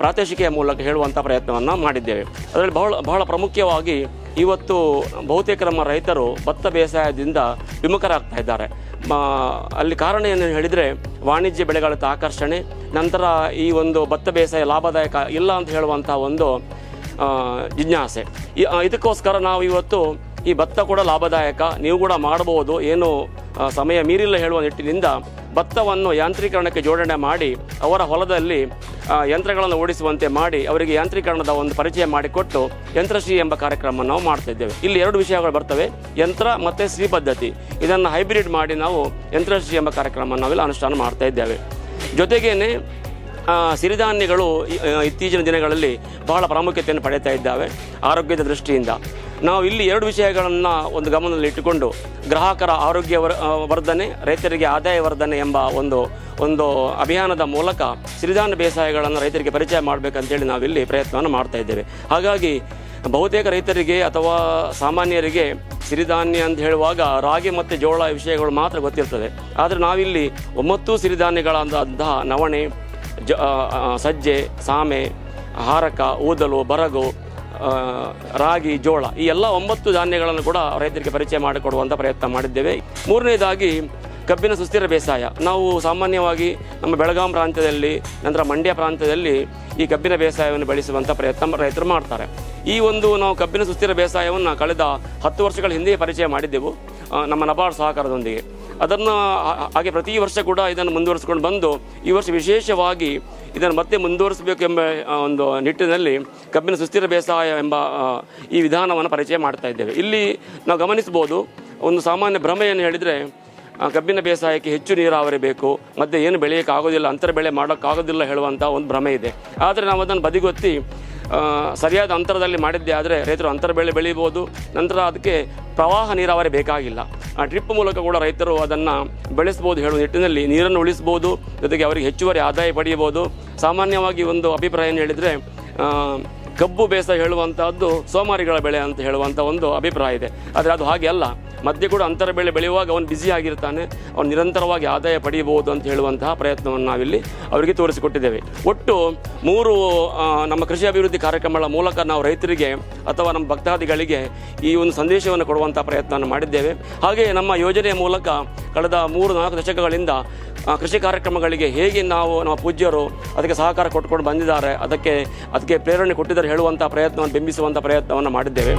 ಪ್ರಾದೇಶಿಕೆಯ ಮೂಲಕ ಹೇಳುವಂಥ ಪ್ರಯತ್ನವನ್ನು ಮಾಡಿದ್ದೇವೆ. ಅದರಲ್ಲಿ ಬಹಳ ಬಹಳ ಪ್ರಮುಖವಾಗಿ ಇವತ್ತು ಬಹುತೇಕ ನಮ್ಮ ರೈತರು ಭತ್ತ ಬೇಸಾಯದಿಂದ ವಿಮುಖರಾಗ್ತಾ ಇದ್ದಾರೆ. ಅಲ್ಲಿ ಕಾರಣ ಏನು ಹೇಳಿದರೆ ವಾಣಿಜ್ಯ ಬೆಳೆಗಳತ್ತ ಆಕರ್ಷಣೆ, ನಂತರ ಈ ಒಂದು ಭತ್ತ ಬೇಸಾಯ ಲಾಭದಾಯಕ ಇಲ್ಲ ಅಂತ ಹೇಳುವಂಥ ಒಂದು ಜಿಜ್ಞಾಸೆ. ಇದಕ್ಕೋಸ್ಕರ ನಾವು ಇವತ್ತು ಈ ಭತ್ತ ಕೂಡ ಲಾಭದಾಯಕ, ನೀವು ಕೂಡ ಮಾಡಬಹುದು, ಏನು ಸಮಯ ಮೀರಿಲ್ಲ ಹೇಳುವ ನಿಟ್ಟಿನಿಂದ ಭತ್ತವನ್ನು ಯಾಂತ್ರೀಕರಣಕ್ಕೆ ಜೋಡಣೆ ಮಾಡಿ, ಅವರ ಹೊಲದಲ್ಲಿ ಯಂತ್ರಗಳನ್ನು ಓಡಿಸುವಂತೆ ಮಾಡಿ, ಅವರಿಗೆ ಯಾಂತ್ರೀಕರಣದ ಒಂದು ಪರಿಚಯ ಮಾಡಿಕೊಟ್ಟು ಯಂತ್ರಶ್ರೀ ಎಂಬ ಕಾರ್ಯಕ್ರಮ ನಾವು ಮಾಡ್ತಾ ಇಲ್ಲಿ ಎರಡು ವಿಷಯಗಳು ಬರ್ತವೆ. ಯಂತ್ರ ಮತ್ತು ಶ್ರೀ ಪದ್ಧತಿ. ಇದನ್ನು ಹೈಬ್ರಿಡ್ ಮಾಡಿ ನಾವು ಯಂತ್ರಶ್ರೀ ಎಂಬ ಕಾರ್ಯಕ್ರಮ ನಾವೆಲ್ಲ ಅನುಷ್ಠಾನ ಮಾಡ್ತಾ ಇದ್ದೇವೆ. ಜೊತೆಗೇನೆ ಸಿರಿಧಾನ್ಯಗಳು ಇತ್ತೀಚಿನ ದಿನಗಳಲ್ಲಿ ಬಹಳ ಪ್ರಾಮುಖ್ಯತೆಯನ್ನು ಪಡೆಯುತ್ತಾ ಇದ್ದಾವೆ. ಆರೋಗ್ಯದ ದೃಷ್ಟಿಯಿಂದ. ನಾವು ಇಲ್ಲಿ ಎರಡು ವಿಷಯಗಳನ್ನು ಒಂದು ಗಮನದಲ್ಲಿ ಇಟ್ಟುಕೊಂಡು ಗ್ರಾಹಕರ ಆರೋಗ್ಯ ವರ್- ವರ್ಧನೆ, ರೈತರಿಗೆ ಆದಾಯ ವರ್ಧನೆ ಎಂಬ ಒಂದು ಒಂದು ಅಭಿಯಾನದ ಮೂಲಕ ಸಿರಿಧಾನ್ಯ ಬೇಸಾಯಗಳನ್ನು ರೈತರಿಗೆ ಪರಿಚಯ ಮಾಡಬೇಕಂತೇಳಿ ನಾವಿಲ್ಲಿ ಪ್ರಯತ್ನವನ್ನು ಮಾಡ್ತಾ ಇದ್ದೇವೆ. ಹಾಗಾಗಿ ಬಹುತೇಕ ರೈತರಿಗೆ ಅಥವಾ ಸಾಮಾನ್ಯರಿಗೆ ಸಿರಿಧಾನ್ಯ ಅಂತ ಹೇಳುವಾಗ ರಾಗಿ ಮತ್ತು ಜೋಳ ವಿಷಯಗಳು ಮಾತ್ರ ಗೊತ್ತಿರ್ತದೆ. ಆದರೆ ನಾವಿಲ್ಲಿ ಒಂಬತ್ತು ಸಿರಿಧಾನ್ಯಗಳಾದಂತಹ ನವಣೆ, ಜ ಸಜ್ಜೆ, ಸಾಮೆ, ಹಾರಕ, ಊದಲು, ಬರಗು ರಾಗಿ, ಜೋಳ ಈ ಎಲ್ಲ ಒಂಬತ್ತು ಧಾನ್ಯಗಳನ್ನು ಕೂಡ ರೈತರಿಗೆ ಪರಿಚಯ ಮಾಡಿಕೊಡುವಂಥ ಪ್ರಯತ್ನ ಮಾಡಿದ್ದೇವೆ. ಮೂರನೇದಾಗಿ ಕಬ್ಬಿನ ಸುಸ್ಥಿರ ಬೇಸಾಯ. ನಾವು ಸಾಮಾನ್ಯವಾಗಿ ನಮ್ಮ ಬೆಳಗಾಂ ಪ್ರಾಂತ್ಯದಲ್ಲಿ, ನಂತರ ಮಂಡ್ಯ ಪ್ರಾಂತ್ಯದಲ್ಲಿ ಈ ಕಬ್ಬಿನ ಬೇಸಾಯವನ್ನು ಬೆಳೆಸುವಂಥ ಪ್ರಯತ್ನ ರೈತರು ಮಾಡ್ತಾರೆ. ಈ ಒಂದು ನಾವು ಕಬ್ಬಿನ ಸುಸ್ಥಿರ ಬೇಸಾಯವನ್ನು ಕಳೆದ ಹತ್ತು ವರ್ಷಗಳ ಹಿಂದೆಯೇ ಪರಿಚಯ ಮಾಡಿದ್ದೆವು. ನಮ್ಮ ನಬಾರ್ಡ್ ಸಹಕಾರದೊಂದಿಗೆ. ಅದನ್ನು ಹಾಗೆ ಪ್ರತಿ ವರ್ಷ ಕೂಡ ಇದನ್ನು ಮುಂದುವರಿಸಿಕೊಂಡು ಬಂದು ಈ ವರ್ಷ ವಿಶೇಷವಾಗಿ ಇದನ್ನು ಮತ್ತೆ ಮುಂದುವರಿಸಬೇಕು ಎಂಬ ಒಂದು ನಿಟ್ಟಿನಲ್ಲಿ ಕಬ್ಬಿನ ಸುಸ್ಥಿರ ಬೇಸಾಯ ಎಂಬ ಈ ವಿಧಾನವನ್ನು ಪರಿಚಯ ಮಾಡ್ತಾ ಇದ್ದೇವೆ. ಇಲ್ಲಿ ನಾವು ಗಮನಿಸ್ಬೋದು ಒಂದು ಸಾಮಾನ್ಯ ಭ್ರಮೆ ಏನು ಹೇಳಿದರೆ ಕಬ್ಬಿನ ಬೇಸಾಯಕ್ಕೆ ಹೆಚ್ಚು ನೀರಾವರಿ ಬೇಕು, ಮತ್ತು ಏನು ಬೆಳೆಯೋಕ್ಕಾಗೋದಿಲ್ಲ ಅಂತರ ಬೆಳೆ ಮಾಡೋಕ್ಕಾಗೋದಿಲ್ಲ ಹೇಳುವಂಥ ಒಂದು ಭ್ರಮೆ ಇದೆ. ಆದರೆ ನಾವು ಅದನ್ನು ಬದಿಗೊತ್ತಿ ಸರಿಯಾದ ಅಂತರದಲ್ಲಿ ಮಾಡಿದ್ದೇ ಆದರೆ ರೈತರು ಅಂತರ ಬೆಳೆ ಬೆಳೀಬೋದು, ನಂತರ ಅದಕ್ಕೆ ಪ್ರವಾಹ ನೀರಾವರಿ ಬೇಕಾಗಿಲ್ಲ. ಆ ಟ್ರಿಪ್ ಮೂಲಕ ಕೂಡ ರೈತರು ಅದನ್ನು ಬೆಳೆಸ್ಬೋದು ಹೇಳುವ ನಿಟ್ಟಿನಲ್ಲಿ ನೀರನ್ನು ಉಳಿಸ್ಬೋದು, ಜೊತೆಗೆ ಅವರಿಗೆ ಹೆಚ್ಚುವರಿ ಆದಾಯ ಪಡೆಯಬಹುದು. ಸಾಮಾನ್ಯವಾಗಿ ಒಂದು ಅಭಿಪ್ರಾಯ ಏನು ಹೇಳಿದರೆ ಕಬ್ಬು ಬೇಸ ಹೇಳುವಂಥದ್ದು ಸೋಮಾರಿಗಳ ಬೆಳೆ ಅಂತ ಹೇಳುವಂಥ ಒಂದು ಅಭಿಪ್ರಾಯ ಇದೆ. ಆದರೆ ಅದು ಹಾಗೆ ಅಲ್ಲ. ಮಧ್ಯೆ ಕೂಡ ಅಂತರ ಬೆಳೆ ಬೆಳೆಯುವಾಗ ಅವನು ಬ್ಯುಸಿ ಆಗಿರ್ತಾನೆ. ಅವನು ನಿರಂತರವಾಗಿ ಆದಾಯ ಪಡೆಯಬಹುದು ಅಂತ ಹೇಳುವಂತಹ ಪ್ರಯತ್ನವನ್ನು ನಾವಿಲ್ಲಿ ಅವರಿಗೆ ತೋರಿಸಿಕೊಟ್ಟಿದ್ದೇವೆ. ಒಟ್ಟು ಮೂರು ನಮ್ಮ ಕೃಷಿ ಅಭಿವೃದ್ಧಿ ಕಾರ್ಯಕ್ರಮಗಳ ಮೂಲಕ ನಾವು ರೈತರಿಗೆ ಅಥವಾ ನಮ್ಮ ಭಕ್ತಾದಿಗಳಿಗೆ ಈ ಒಂದು ಸಂದೇಶವನ್ನು ಕೊಡುವಂಥ ಪ್ರಯತ್ನವನ್ನು ಮಾಡಿದ್ದೇವೆ. ಹಾಗೆ ನಮ್ಮ ಯೋಜನೆಯ ಮೂಲಕ ಕಳೆದ ಮೂರು, ನಾಲ್ಕು ದಶಕಗಳಿಂದ ಕೃಷಿ ಕಾರ್ಯಕ್ರಮಗಳಿಗೆ ಹೇಗೆ ನಾವು ನಮ್ಮ ಪೂಜ್ಯರು ಅದಕ್ಕೆ ಸಹಕಾರ ಕೊಟ್ಟುಕೊಂಡು ಬಂದಿದ್ದಾರೆ, ಅದಕ್ಕೆ ಅದಕ್ಕೆ ಪ್ರೇರಣೆ ಕೊಟ್ಟಿದ್ದಾರೆ ಹೇಳುವಂಥ ಪ್ರಯತ್ನವನ್ನು ಬಿಂಬಿಸುವಂಥ ಪ್ರಯತ್ನವನ್ನು ಮಾಡಿದ್ದೇವೆ.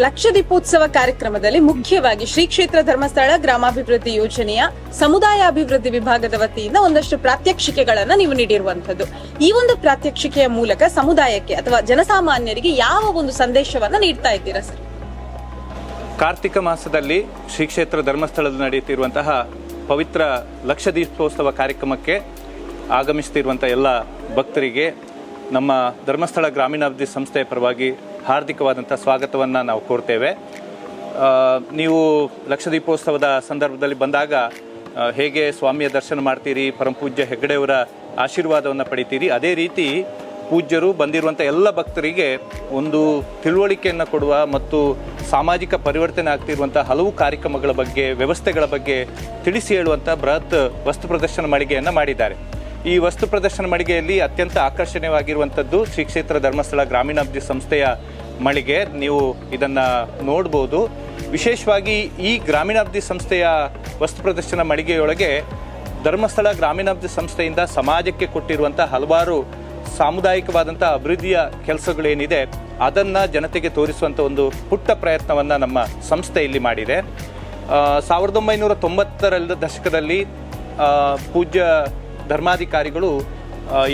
ಲಕ್ಷ ದೀಪೋತ್ಸವ ಕಾರ್ಯಕ್ರಮದಲ್ಲಿ ಮುಖ್ಯವಾಗಿ ಶ್ರೀ ಕ್ಷೇತ್ರ ಧರ್ಮಸ್ಥಳ ಗ್ರಾಮಾಭಿವೃದ್ಧಿ ಯೋಜನೆಯ ಸಮುದಾಯ ಅಭಿವೃದ್ಧಿ ವಿಭಾಗದ ವತಿಯಿಂದ ಒಂದಷ್ಟು ಪ್ರಾತ್ಯಕ್ಷಿಕೆಗಳನ್ನ ನೀವು ನೀಡಿರುವಂತದ್ದು ಈ ಒಂದು ಪ್ರಾತ್ಯಕ್ಷಿಕೆಯ ಮೂಲಕ ಸಮುದಾಯಕ್ಕೆ ಅಥವಾ ಜನಸಾಮಾನ್ಯರಿಗೆ ಯಾವ ಒಂದು ಸಂದೇಶವನ್ನ ನೀಡ್ತಾ ಇದ್ದೀರಾ ಸರ್? ಕಾರ್ತಿಕ ಮಾಸದಲ್ಲಿ ಶ್ರೀ ಕ್ಷೇತ್ರ ಧರ್ಮಸ್ಥಳದಲ್ಲಿ ನಡೆಯುತ್ತಿರುವಂತಹ ಪವಿತ್ರ ಲಕ್ಷ ದೀಪೋತ್ಸವ ಕಾರ್ಯಕ್ರಮಕ್ಕೆ ಆಗಮಿಸ್ತಿರುವಂಥ ಎಲ್ಲ ಭಕ್ತರಿಗೆ ನಮ್ಮ ಧರ್ಮಸ್ಥಳ ಗ್ರಾಮೀಣಾಭಿವೃದ್ಧಿ ಸಂಸ್ಥೆಯ ಪರವಾಗಿ ಹಾರ್ದಿಕವಾದಂಥ ಸ್ವಾಗತವನ್ನು ನಾವು ಕೋರ್ತೇವೆ. ನೀವು ಲಕ್ಷದೀಪೋತ್ಸವದ ಸಂದರ್ಭದಲ್ಲಿ ಬಂದಾಗ ಹೇಗೆ ಸ್ವಾಮಿಯ ದರ್ಶನ ಮಾಡ್ತೀರಿ ಪರಮಪೂಜ್ಯ ಹೆಗ್ಗಡೆಯವರ ಆಶೀರ್ವಾದವನ್ನು ಪಡಿತೀರಿ, ಅದೇ ರೀತಿ ಪೂಜ್ಯರು ಬಂದಿರುವಂಥ ಎಲ್ಲ ಭಕ್ತರಿಗೆ ಒಂದು ತಿಳುವಳಿಕೆಯನ್ನು ಕೊಡುವ ಮತ್ತು ಸಾಮಾಜಿಕ ಪರಿವರ್ತನೆ ಆಗ್ತಿರುವಂಥ ಹಲವು ಕಾರ್ಯಕ್ರಮಗಳ ಬಗ್ಗೆ, ವ್ಯವಸ್ಥೆಗಳ ಬಗ್ಗೆ ತಿಳಿಸಿ ಹೇಳುವಂಥ ಬೃಹತ್ ವಸ್ತು ಪ್ರದರ್ಶನ ಮಳಿಗೆಯನ್ನು ಮಾಡಿದ್ದಾರೆ. ಈ ವಸ್ತು ಪ್ರದರ್ಶನ ಮಳಿಗೆಯಲ್ಲಿ ಅತ್ಯಂತ ಆಕರ್ಷಣೀಯವಾಗಿರುವಂಥದ್ದು ಶ್ರೀ ಕ್ಷೇತ್ರ ಧರ್ಮಸ್ಥಳ ಗ್ರಾಮೀಣಾಭಿವೃದ್ಧಿ ಸಂಸ್ಥೆಯ ಮಳಿಗೆ. ನೀವು ಇದನ್ನು ನೋಡ್ಬೋದು. ವಿಶೇಷವಾಗಿ ಈ ಗ್ರಾಮೀಣಾಭಿವೃದ್ಧಿ ಸಂಸ್ಥೆಯ ವಸ್ತು ಪ್ರದರ್ಶನ ಮಳಿಗೆಯೊಳಗೆ ಧರ್ಮಸ್ಥಳ ಗ್ರಾಮೀಣಾಭಿವೃದ್ಧಿ ಸಂಸ್ಥೆಯಿಂದ ಸಮಾಜಕ್ಕೆ ಕೊಟ್ಟಿರುವಂಥ ಹಲವಾರು ಸಾಮುದಾಯಿಕವಾದಂಥ ಅಭಿವೃದ್ಧಿಯ ಕೆಲಸಗಳೇನಿದೆ, ಅದನ್ನು ಜನತೆಗೆ ತೋರಿಸುವಂಥ ಒಂದು ಪುಟ್ಟ ಪ್ರಯತ್ನವನ್ನು ನಮ್ಮ ಸಂಸ್ಥೆ ಇಲ್ಲಿ ಮಾಡಿದೆ. ಸಾವಿರದ ಒಂಬೈನೂರ ತೊಂಬತ್ತರ ದಶಕದಲ್ಲಿ ಪೂಜ್ಯ ಧರ್ಮಾಧಿಕಾರಿಗಳು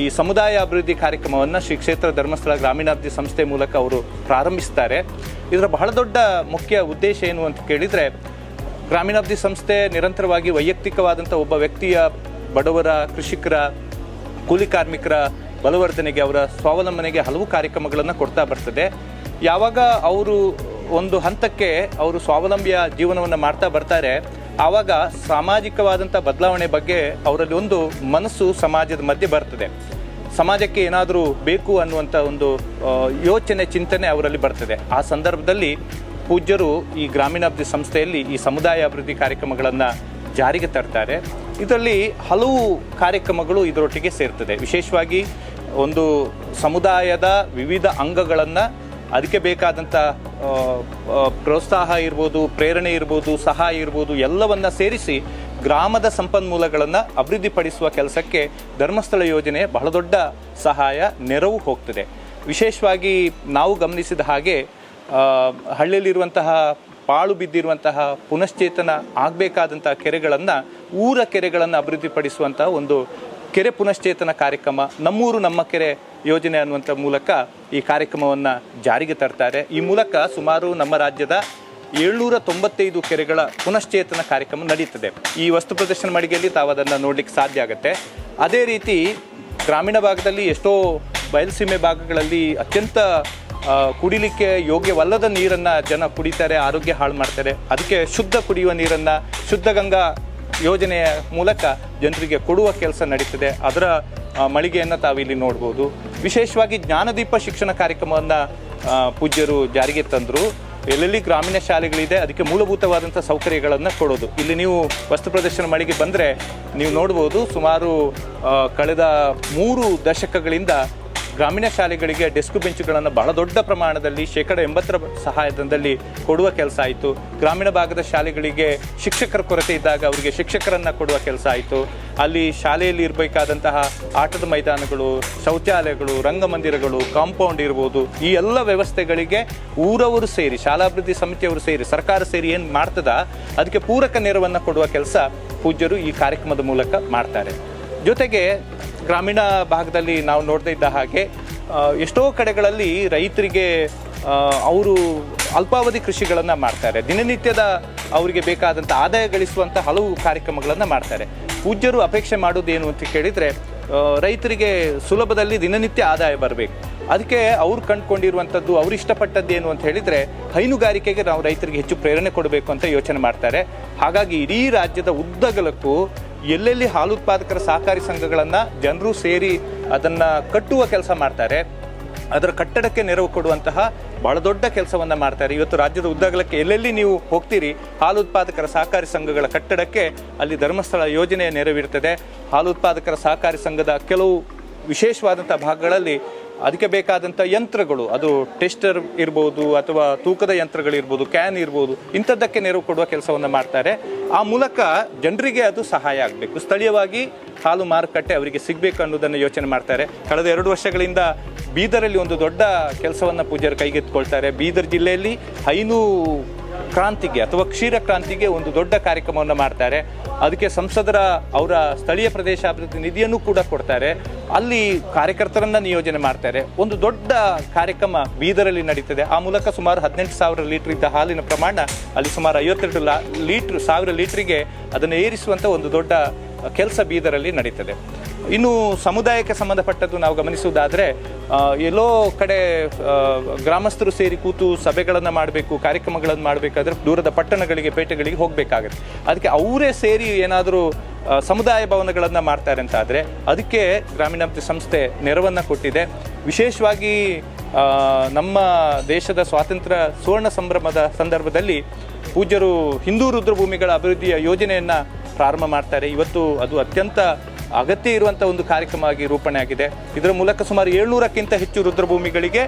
ಈ ಸಮುದಾಯ ಅಭಿವೃದ್ಧಿ ಕಾರ್ಯಕ್ರಮವನ್ನು ಶ್ರೀ ಕ್ಷೇತ್ರ ಧರ್ಮಸ್ಥಳ ಗ್ರಾಮೀಣಾಭಿವೃದ್ಧಿ ಸಂಸ್ಥೆ ಮೂಲಕ ಅವರು ಪ್ರಾರಂಭಿಸ್ತಾರೆ. ಇದರ ಬಹಳ ದೊಡ್ಡ ಮುಖ್ಯ ಉದ್ದೇಶ ಏನು ಅಂತ ಕೇಳಿದರೆ, ಗ್ರಾಮೀಣಾಭಿವೃದ್ಧಿ ಸಂಸ್ಥೆ ನಿರಂತರವಾಗಿ ವೈಯಕ್ತಿಕವಾದಂಥ ಒಬ್ಬ ವ್ಯಕ್ತಿಯ ಬಡವರ, ಕೃಷಿಕರ, ಕೂಲಿ ಕಾರ್ಮಿಕರ ಬಲವರ್ಧನೆಗೆ, ಅವರ ಸ್ವಾವಲಂಬನೆಗೆ ಹಲವು ಕಾರ್ಯಕ್ರಮಗಳನ್ನು ಕೊಡ್ತಾ ಬರ್ತದೆ. ಯಾವಾಗ ಅವರು ಒಂದು ಹಂತಕ್ಕೆ ಅವರು ಸ್ವಾವಲಂಬಿಯ ಜೀವನವನ್ನು ಮಾಡ್ತಾ ಬರ್ತಾರೆ ಆವಾಗ ಸಾಮಾಜಿಕವಾದಂಥ ಬದಲಾವಣೆ ಬಗ್ಗೆ ಅವರಲ್ಲಿ ಒಂದು ಮನಸ್ಸು ಸಮಾಜದ ಮಧ್ಯೆ ಬರ್ತದೆ. ಸಮಾಜಕ್ಕೆ ಏನಾದರೂ ಬೇಕು ಅನ್ನುವಂಥ ಒಂದು ಯೋಚನೆ, ಚಿಂತನೆ ಅವರಲ್ಲಿ ಬರ್ತದೆ. ಆ ಸಂದರ್ಭದಲ್ಲಿ ಪೂಜ್ಯರು ಈ ಗ್ರಾಮೀಣಾಭಿವೃದ್ಧಿ ಸಂಸ್ಥೆಯಲ್ಲಿ ಈ ಸಮುದಾಯ ಅಭಿವೃದ್ಧಿ ಕಾರ್ಯಕ್ರಮಗಳನ್ನು ಜಾರಿಗೆ ತರ್ತಾರೆ. ಇದರಲ್ಲಿ ಹಲವು ಕಾರ್ಯಕ್ರಮಗಳು ಇದರೊಟ್ಟಿಗೆ ಸೇರ್ತದೆ. ವಿಶೇಷವಾಗಿ ಒಂದು ಸಮುದಾಯದ ವಿವಿಧ ಅಂಗಗಳನ್ನು ಅದಕ್ಕೆ ಬೇಕಾದಂಥ ಪ್ರೋತ್ಸಾಹ ಇರ್ಬೋದು, ಪ್ರೇರಣೆ ಇರ್ಬೋದು, ಸಹಾಯ ಇರ್ಬೋದು, ಎಲ್ಲವನ್ನ ಸೇರಿಸಿ ಗ್ರಾಮದ ಸಂಪನ್ಮೂಲಗಳನ್ನು ಅಭಿವೃದ್ಧಿಪಡಿಸುವ ಕೆಲಸಕ್ಕೆ ಧರ್ಮಸ್ಥಳ ಯೋಜನೆ ಬಹಳ ದೊಡ್ಡ ಸಹಾಯ, ನೆರವು ಹೋಗ್ತದೆ. ವಿಶೇಷವಾಗಿ ನಾವು ಗಮನಿಸಿದ ಹಾಗೆ ಹಳ್ಳಿಯಲ್ಲಿರುವಂತಹ, ಪಾಳು ಬಿದ್ದಿರುವಂತಹ, ಪುನಶ್ಚೇತನ ಆಗಬೇಕಾದಂತಹ ಕೆರೆಗಳನ್ನು, ಊರ ಕೆರೆಗಳನ್ನು ಅಭಿವೃದ್ಧಿಪಡಿಸುವಂತಹ ಒಂದು ಕೆರೆ ಪುನಶ್ಚೇತನ ಕಾರ್ಯಕ್ರಮ, ನಮ್ಮೂರು ನಮ್ಮ ಕೆರೆ ಯೋಜನೆ ಅನ್ನುವಂಥ ಮೂಲಕ ಈ ಕಾರ್ಯಕ್ರಮವನ್ನು ಜಾರಿಗೆ ತರ್ತಾರೆ. ಈ ಮೂಲಕ ಸುಮಾರು ನಮ್ಮ ರಾಜ್ಯದ ಏಳ್ನೂರ ತೊಂಬತ್ತೈದು ಕೆರೆಗಳ ಪುನಶ್ಚೇತನ ಕಾರ್ಯಕ್ರಮ ನಡೀತದೆ. ಈ ವಸ್ತು ಪ್ರದರ್ಶನ ಮಳಿಗೆಯಲ್ಲಿ ತಾವು ಅದನ್ನು ನೋಡಲಿಕ್ಕೆ ಸಾಧ್ಯ ಆಗುತ್ತೆ. ಅದೇ ರೀತಿ ಗ್ರಾಮೀಣ ಭಾಗದಲ್ಲಿ ಎಷ್ಟೋ ಬಯಲುಸೀಮೆ ಭಾಗಗಳಲ್ಲಿ ಅತ್ಯಂತ ಕುಡಿಲಿಕ್ಕೆ ಯೋಗ್ಯವಲ್ಲದ ನೀರನ್ನು ಜನ ಕುಡಿತಾರೆ, ಆರೋಗ್ಯ ಹಾಳು ಮಾಡ್ತಾರೆ. ಅದಕ್ಕೆ ಶುದ್ಧ ಕುಡಿಯುವ ನೀರನ್ನು, ಶುದ್ಧ ಗಂಗಾ ಯೋಜನೆಯ ಮೂಲಕ ಜನರಿಗೆ ಕೊಡುವ ಕೆಲಸ ನಡೀತದೆ. ಅದರ ಮಳಿಗೆಯನ್ನು ತಾವಿಲ್ಲಿ ನೋಡ್ಬೋದು. ವಿಶೇಷವಾಗಿ ಜ್ಞಾನದೀಪ ಶಿಕ್ಷಣ ಕಾರ್ಯಕ್ರಮವನ್ನು ಪೂಜ್ಯರು ಜಾರಿಗೆ ತಂದರು. ಎಲ್ಲೆಲ್ಲಿ ಗ್ರಾಮೀಣ ಶಾಲೆಗಳಿದೆ, ಅದಕ್ಕೆ ಮೂಲಭೂತವಾದಂಥ ಸೌಕರ್ಯಗಳನ್ನು ಕೊಡೋದು. ಇಲ್ಲಿ ನೀವು ವಸ್ತು ಪ್ರದರ್ಶನ ಮಳಿಗೆ ಬಂದರೆ ನೀವು ನೋಡ್ಬೋದು ಸುಮಾರು ಕಳೆದ ಮೂರು ದಶಕಗಳಿಂದ ಗ್ರಾಮೀಣ ಶಾಲೆಗಳಿಗೆ ಡೆಸ್ಕ್ ಬೆಂಚುಗಳನ್ನು ಬಹಳ ದೊಡ್ಡ ಪ್ರಮಾಣದಲ್ಲಿ ಶೇಕಡ ಎಂಬತ್ತರ ಸಹಾಯಧನದಲ್ಲಿ ಕೊಡುವ ಕೆಲಸ ಆಯಿತು. ಗ್ರಾಮೀಣ ಭಾಗದ ಶಾಲೆಗಳಿಗೆ ಶಿಕ್ಷಕರ ಕೊರತೆ ಇದ್ದಾಗ ಅವರಿಗೆ ಶಿಕ್ಷಕರನ್ನು ಕೊಡುವ ಕೆಲಸ ಆಯಿತು. ಅಲ್ಲಿ ಶಾಲೆಯಲ್ಲಿ ಇರಬೇಕಾದಂತಹ ಆಟದ ಮೈದಾನಗಳು, ಶೌಚಾಲಯಗಳು, ರಂಗಮಂದಿರಗಳು, ಕಾಂಪೌಂಡ್ ಇರ್ಬೋದು, ಈ ಎಲ್ಲ ವ್ಯವಸ್ಥೆಗಳಿಗೆ ಊರವರು ಸೇರಿ, ಶಾಲಾಭಿವೃದ್ಧಿ ಸಮಿತಿಯವರು ಸೇರಿ, ಸರ್ಕಾರ ಸೇರಿ ಏನು ಮಾಡ್ತದ? ಅದಕ್ಕೆ ಪೂರಕ ನೆರವನ್ನು ಕೊಡುವ ಕೆಲಸ ಪೂಜ್ಯರು ಈ ಕಾರ್ಯಕ್ರಮದ ಮೂಲಕ ಮಾಡ್ತಾರೆ. ಜೊತೆಗೆ ಗ್ರಾಮೀಣ ಭಾಗದಲ್ಲಿ ನಾವು ನೋಡ್ತಾ ಇದ್ದ ಹಾಗೆ ಎಷ್ಟೋ ಕಡೆಗಳಲ್ಲಿ ರೈತರಿಗೆ ಅವರು ಅಲ್ಪಾವಧಿ ಕೃಷಿಗಳನ್ನು ಮಾಡ್ತಾರೆ. ದಿನನಿತ್ಯದ ಅವರಿಗೆ ಬೇಕಾದಂಥ ಆದಾಯ ಗಳಿಸುವಂಥ ಹಲವು ಕಾರ್ಯಕ್ರಮಗಳನ್ನು ಮಾಡ್ತಾರೆ. ಪೂಜ್ಯರು ಅಪೇಕ್ಷೆ ಮಾಡೋದೇನು ಅಂತ ಕೇಳಿದರೆ ರೈತರಿಗೆ ಸುಲಭದಲ್ಲಿ ದಿನನಿತ್ಯ ಆದಾಯ ಬರಬೇಕು. ಅದಕ್ಕೆ ಅವ್ರು ಕಂಡುಕೊಂಡಿರುವಂಥದ್ದು ಅವ್ರು ಇಷ್ಟಪಟ್ಟದ್ದೇನು ಅಂತ ಹೇಳಿದರೆ, ಹೈನುಗಾರಿಕೆಗೆ ನಾವು ರೈತರಿಗೆ ಹೆಚ್ಚು ಪ್ರೇರಣೆ ಕೊಡಬೇಕು ಅಂತ ಯೋಚನೆ ಮಾಡ್ತಾರೆ. ಹಾಗಾಗಿ ಇಡೀ ರಾಜ್ಯದ ಉದ್ದಗಲಕ್ಕೂ ಎಲ್ಲೆಲ್ಲಿ ಹಾಲು ಉತ್ಪಾದಕರ ಸಹಕಾರಿ ಸಂಘಗಳನ್ನು ಜನರು ಸೇರಿ ಅದನ್ನು ಕಟ್ಟುವ ಕೆಲಸ ಮಾಡ್ತಾರೆ, ಅದರ ಕಟ್ಟಡಕ್ಕೆ ನೆರವು ಕೊಡುವಂತಹ ಬಹಳ ದೊಡ್ಡ ಕೆಲಸವನ್ನು ಮಾಡ್ತಾರೆ. ಇವತ್ತು ರಾಜ್ಯದ ಉದ್ದಗಲಕ್ಕೆ ಎಲ್ಲೆಲ್ಲಿ ನೀವು ಹೋಗ್ತೀರಿ, ಹಾಲು ಉತ್ಪಾದಕರ ಸಹಕಾರಿ ಸಂಘಗಳ ಕಟ್ಟಡಕ್ಕೆ ಅಲ್ಲಿ ಧರ್ಮಸ್ಥಳ ಯೋಜನೆಯ ನೆರವಿರ್ತದೆ. ಹಾಲು ಉತ್ಪಾದಕರ ಸಹಕಾರಿ ಸಂಘದ ಕೆಲವು ವಿಶೇಷವಾದಂಥ ಭಾಗಗಳಲ್ಲಿ ಅದಕ್ಕೆ ಬೇಕಾದಂಥ ಯಂತ್ರಗಳು, ಅದು ಟೆಸ್ಟರ್ ಇರ್ಬೋದು ಅಥವಾ ತೂಕದ ಯಂತ್ರಗಳಿರ್ಬೋದು ಕ್ಯಾನ್ ಇರ್ಬೋದು, ಇಂಥದ್ದಕ್ಕೆ ನೆರವು ಕೊಡುವ ಕೆಲಸವನ್ನು ಮಾಡ್ತಾರೆ. ಆ ಮೂಲಕ ಜನರಿಗೆ ಅದು ಸಹಾಯ ಆಗಬೇಕು. ಸ್ಥಳೀಯವಾಗಿ ಹಾಲು ಮಾರುಕಟ್ಟೆ ಅವರಿಗೆ ಸಿಗಬೇಕು ಅನ್ನೋದನ್ನು ಯೋಚನೆ ಮಾಡ್ತಾರೆ. ಕಳೆದ ಎರಡು ವರ್ಷಗಳಿಂದ ಬೀದರಲ್ಲಿ ಒಂದು ದೊಡ್ಡ ಕೆಲಸವನ್ನು ಪೂಜ್ಯರು ಕೈಗೆತ್ತಿಕೊಳ್ತಾರೆ. ಬೀದರ್ ಜಿಲ್ಲೆಯಲ್ಲಿ ಹೈನು ಕ್ರಾಂತಿಗೆ ಅಥವಾ ಕ್ಷೀರ ಕ್ರಾಂತಿಗೆ ಒಂದು ದೊಡ್ಡ ಕಾರ್ಯಕ್ರಮವನ್ನು ಮಾಡ್ತಾರೆ. ಅದಕ್ಕೆ ಸಂಸದರ ಅವರ ಸ್ಥಳೀಯ ಪ್ರದೇಶ ಅಭಿವೃದ್ಧಿ ನಿಧಿಯನ್ನು ಕೂಡ ಕೊಡ್ತಾರೆ. ಅಲ್ಲಿ ಕಾರ್ಯಕರ್ತರನ್ನು ನಿಯೋಜನೆ ಮಾಡ್ತಾರೆ. ಒಂದು ದೊಡ್ಡ ಕಾರ್ಯಕ್ರಮ ಬೀದರಲ್ಲಿ ನಡೀತದೆ. ಆ ಮೂಲಕ ಸುಮಾರು ಹದಿನೆಂಟು ಸಾವಿರ ಲೀಟರ್ ಇದ್ದ ಹಾಲಿನ ಪ್ರಮಾಣ ಅಲ್ಲಿ ಸುಮಾರು ಐವತ್ತೆರಡು ಲಾ ಲೀಟ್ರ್ ಸಾವಿರ ಲೀಟ್ರಿಗೆ ಅದನ್ನು ಏರಿಸುವಂಥ ಒಂದು ದೊಡ್ಡ ಕೆಲಸ ಬೀದರಲ್ಲಿ ನಡೀತದೆ. ಇನ್ನು ಸಮುದಾಯಕ್ಕೆ ಸಂಬಂಧಪಟ್ಟದ್ದು ನಾವು ಗಮನಿಸುವುದಾದರೆ ಎಲ್ಲೋ ಕಡೆ ಗ್ರಾಮಸ್ಥರು ಸೇರಿ ಕೂತು ಸಭೆಗಳನ್ನು ಮಾಡಬೇಕು, ಕಾರ್ಯಕ್ರಮಗಳನ್ನು ಮಾಡಬೇಕಾದ್ರೆ ದೂರದ ಪಟ್ಟಣಗಳಿಗೆ, ಪೇಟೆಗಳಿಗೆ ಹೋಗಬೇಕಾಗುತ್ತೆ. ಅದಕ್ಕೆ ಅವರೇ ಸೇರಿ ಏನಾದರೂ ಸಮುದಾಯ ಭವನಗಳನ್ನು ಮಾಡ್ತಾರೆ ಅಂತ ಆದರೆ ಅದಕ್ಕೆ ಗ್ರಾಮೀಣಾಭಿವೃದ್ಧಿ ಸಂಸ್ಥೆ ನೆರವನ್ನು ಕೊಟ್ಟಿದೆ. ವಿಶೇಷವಾಗಿ ನಮ್ಮ ದೇಶದ ಸ್ವಾತಂತ್ರ್ಯ ಸುವರ್ಣ ಸಂಭ್ರಮದ ಸಂದರ್ಭದಲ್ಲಿ ಪೂಜ್ಯರು ಹಿಂದೂ ರುದ್ರಭೂಮಿಗಳ ಅಭಿವೃದ್ಧಿಯ ಯೋಜನೆಯನ್ನು ಪ್ರಾರಂಭ ಮಾಡ್ತಾರೆ. ಇವತ್ತು ಅದು ಅತ್ಯಂತ ಅಗತ್ಯ ಇರುವಂಥ ಒಂದು ಕಾರ್ಯಕ್ರಮವಾಗಿ ರೂಪಣೆ ಆಗಿದೆ. ಇದರ ಮೂಲಕ ಸುಮಾರು ಏಳ್ನೂರಕ್ಕಿಂತ ಹೆಚ್ಚು ರುದ್ರಭೂಮಿಗಳಿಗೆ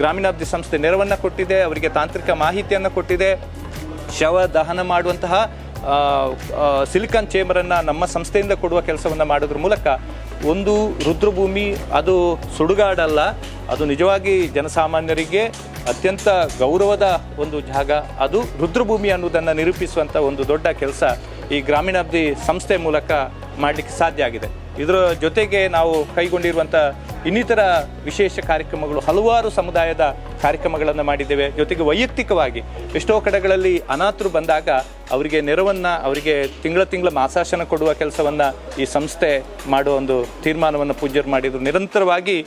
ಗ್ರಾಮೀಣಾಭಿ ಸಂಸ್ಥೆ ನೆರವನ್ನು ಕೊಟ್ಟಿದೆ, ಅವರಿಗೆ ತಾಂತ್ರಿಕ ಮಾಹಿತಿಯನ್ನು ಕೊಟ್ಟಿದೆ. ಶವ ದಹನ ಮಾಡುವಂತಹ ಸಿಲಿಕಾನ್ ಚೇಂಬರನ್ನು ನಮ್ಮ ಸಂಸ್ಥೆಯಿಂದ ಕೊಡುವ ಕೆಲಸವನ್ನು ಮಾಡೋದ್ರ ಮೂಲಕ ಒಂದು ರುದ್ರಭೂಮಿ ಅದು ಸುಡುಗಾಡಲ್ಲ, ಅದು ನಿಜವಾಗಿ ಜನಸಾಮಾನ್ಯರಿಗೆ ಅತ್ಯಂತ ಗೌರವದ ಒಂದು ಜಾಗ. ಅದು ರುದ್ರಭೂಮಿ ಅನ್ನೋದನ್ನು ನಿರೂಪಿಸುವಂಥ ಒಂದು ದೊಡ್ಡ ಕೆಲಸ ಈ ಗ್ರಾಮೀಣಾಭಿವೃದ್ಧಿ ಸಂಸ್ಥೆ ಮೂಲಕ ಮಾಡಲಿಕ್ಕೆ ಸಾಧ್ಯ ಆಗಿದೆ. ಇದರ ಜೊತೆಗೆ ನಾವು ಕೈಗೊಂಡಿರುವಂಥ ಇನ್ನಿತರ ವಿಶೇಷ ಕಾರ್ಯಕ್ರಮಗಳು ಹಲವಾರು ಸಮುದಾಯದ ಕಾರ್ಯಕ್ರಮಗಳನ್ನು ಮಾಡಿದ್ದೇವೆ. ಜೊತೆಗೆ ವೈಯಕ್ತಿಕವಾಗಿ ಎಷ್ಟೋ ಕಡೆಗಳಲ್ಲಿ ಅನಾಥರು ಬಂದಾಗ ಅವರಿಗೆ ನೆರವನ್ನು, ಅವರಿಗೆ ತಿಂಗಳ ತಿಂಗಳ ಮಾಸಾಶನ ಕೊಡುವ ಕೆಲಸವನ್ನು ಈ ಸಂಸ್ಥೆ ಮಾಡುವ ಒಂದು ತೀರ್ಮಾನವನ್ನು ಪೂಜ್ಯರು ಮಾಡಿದರು. ನಿರಂತರವಾಗಿ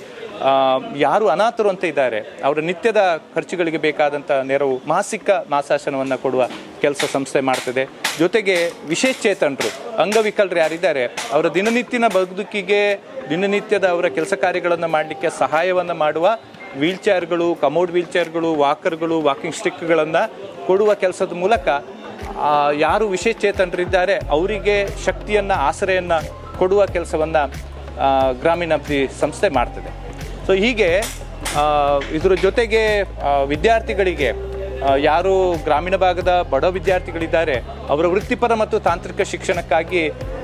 ಯಾರು ಅನಾಥರು ಅಂತ ಇದ್ದಾರೆ, ಅವರ ನಿತ್ಯದ ಖರ್ಚುಗಳಿಗೆ ಬೇಕಾದಂಥ ನೆರವು ಮಾಸಿಕ ಮಾಸಾಶನವನ್ನು ಕೊಡುವ ಕೆಲಸ ಸಂಸ್ಥೆ ಮಾಡ್ತದೆ. ಜೊತೆಗೆ ವಿಶೇಷ ಚೇತನರು, ಅಂಗವಿಕಲರು ಯಾರಿದ್ದಾರೆ, ಅವರ ದಿನನಿತ್ಯನ ಬದುಕಿಗೆ ದಿನನಿತ್ಯದ ಅವರ ಕೆಲಸ ಕಾರ್ಯಗಳನ್ನು ಮಾಡಲಿಕ್ಕೆ ಸಹಾಯವನ್ನು ಮಾಡುವ ವೀಲ್ ಚೇರ್ಗಳು ಕಮೋಡ್ ವೀಲ್ಚೇರ್ಗಳು, ವಾಕರ್ಗಳು, ವಾಕಿಂಗ್ ಸ್ಟಿಕ್ಗಳನ್ನು ಕೊಡುವ ಕೆಲಸದ ಮೂಲಕ ಯಾರು ವಿಶೇಷಚೇತನರಿದ್ದಾರೆ ಅವರಿಗೆ ಶಕ್ತಿಯನ್ನು, ಆಸರೆಯನ್ನು ಕೊಡುವ ಕೆಲಸವನ್ನು ಗ್ರಾಮೀಣಾಭಿವೃದ್ಧಿ ಸಂಸ್ಥೆ ಮಾಡ್ತದೆ. ಸೊ ಹೀಗೆ ಇದರ ಜೊತೆಗೆ ವಿದ್ಯಾರ್ಥಿಗಳಿಗೆ ಯಾರು ಗ್ರಾಮೀಣ ಭಾಗದ ಬಡ ವಿದ್ಯಾರ್ಥಿಗಳಿದ್ದಾರೆ, ಅವರ ವೃತ್ತಿಪರ ಮತ್ತು ತಾಂತ್ರಿಕ ಶಿಕ್ಷಣಕ್ಕಾಗಿ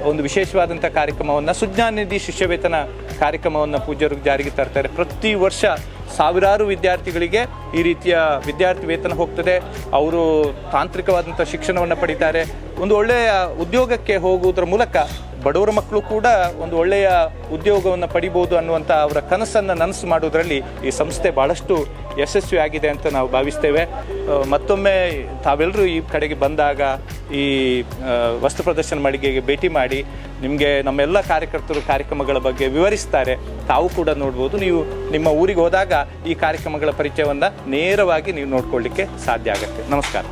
ಒಂದು ವಿಶೇಷವಾದಂಥ ಕಾರ್ಯಕ್ರಮವನ್ನು, ಸುಜ್ಞಾನ ನಿಧಿ ಶಿಷ್ಯವೇತನ ಕಾರ್ಯಕ್ರಮವನ್ನು ಪೂಜ್ಯರು ಜಾರಿಗೆ ತರ್ತಾರೆ. ಪ್ರತಿ ವರ್ಷ ಸಾವಿರಾರು ವಿದ್ಯಾರ್ಥಿಗಳಿಗೆ ಈ ರೀತಿಯ ವಿದ್ಯಾರ್ಥಿ ವೇತನ ಹೋಗ್ತದೆ. ಅವರು ತಾಂತ್ರಿಕವಾದಂಥ ಶಿಕ್ಷಣವನ್ನು ಪಡಿತಾರೆ. ಒಂದು ಒಳ್ಳೆಯ ಉದ್ಯೋಗಕ್ಕೆ ಹೋಗುವುದರ ಮೂಲಕ ಬಡವರ ಮಕ್ಕಳು ಕೂಡ ಒಂದು ಒಳ್ಳೆಯ ಉದ್ಯೋಗವನ್ನು ಪಡಿಬೋದು ಅನ್ನುವಂಥ ಅವರ ಕನಸನ್ನು ನನಸು ಮಾಡುವುದರಲ್ಲಿ ಈ ಸಂಸ್ಥೆ ಭಾಳಷ್ಟು ಯಶಸ್ವಿ ಆಗಿದೆ ಅಂತ ನಾವು ಭಾವಿಸ್ತೇವೆ. ಮತ್ತೊಮ್ಮೆ ತಾವೆಲ್ಲರೂ ಈ ಕಡೆಗೆ ಬಂದಾಗ ಈ ವಸ್ತು ಪ್ರದರ್ಶನ ಮಳಿಗೆಗೆ ಭೇಟಿ ಮಾಡಿ ನಿಮಗೆ ನಮ್ಮೆಲ್ಲ ಕಾರ್ಯಕರ್ತರು ಕಾರ್ಯಕ್ರಮಗಳ ಬಗ್ಗೆ ವಿವರಿಸ್ತಾರೆ ತಾವು ಕೂಡ ನೋಡ್ಬೋದು. ನೀವು ನಿಮ್ಮ ಊರಿಗೆ ಹೋದಾಗ ಈ ಕಾರ್ಯಕ್ರಮಗಳ ಪರಿಚಯವನ್ನು ನೇರವಾಗಿ ನೀವು ನೋಡ್ಕೊಳ್ಳಿಕ್ಕೆ ಸಾಧ್ಯ ಆಗುತ್ತೆ. ನಮಸ್ಕಾರ.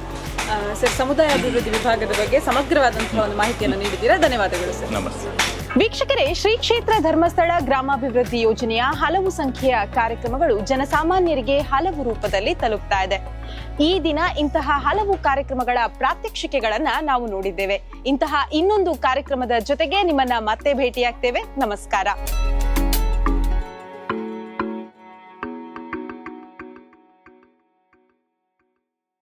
ಸರ್ ಸಮುದಾಯ ಅಭಿವೃದ್ಧಿ ವಿಭಾಗದ ಬಗ್ಗೆ ಸಮಗ್ರವಾದಂತಹ ಒಂದು ಮಾಹಿತಿಯನ್ನು ನೀಡಿದ್ದೀರಾ? ಧನ್ಯವಾದಗಳು ಸರ್. ನಮಸ್ತೆ. ವೀಕ್ಷಕರೇ, ಶ್ರೀ ಕ್ಷೇತ್ರ ಧರ್ಮಸ್ಥಳ ಗ್ರಾಮಾಭಿವೃದ್ಧಿ ಯೋಜನೆಯ ಹಲವು ಸಂಖ್ಯೆಯ ಕಾರ್ಯಕ್ರಮಗಳು ಜನಸಾಮಾನ್ಯರಿಗೆ ಹಲವು ರೂಪದಲ್ಲಿ ತಲುಪ್ತಾ ಇದೆ. ಈ ದಿನ ಇಂತಹ ಹಲವು ಕಾರ್ಯಕ್ರಮಗಳ ಪ್ರಾತ್ಯಕ್ಷಿಕೆಗಳನ್ನ ನಾವು ನೋಡಿದ್ದೇವೆ. ಇಂತಹ ಇನ್ನೊಂದು ಕಾರ್ಯಕ್ರಮದ ಜೊತೆಗೆ ನಿಮ್ಮನ್ನ ಮತ್ತೆ ಭೇಟಿಯಾಗ್ತೇವೆ. ನಮಸ್ಕಾರ.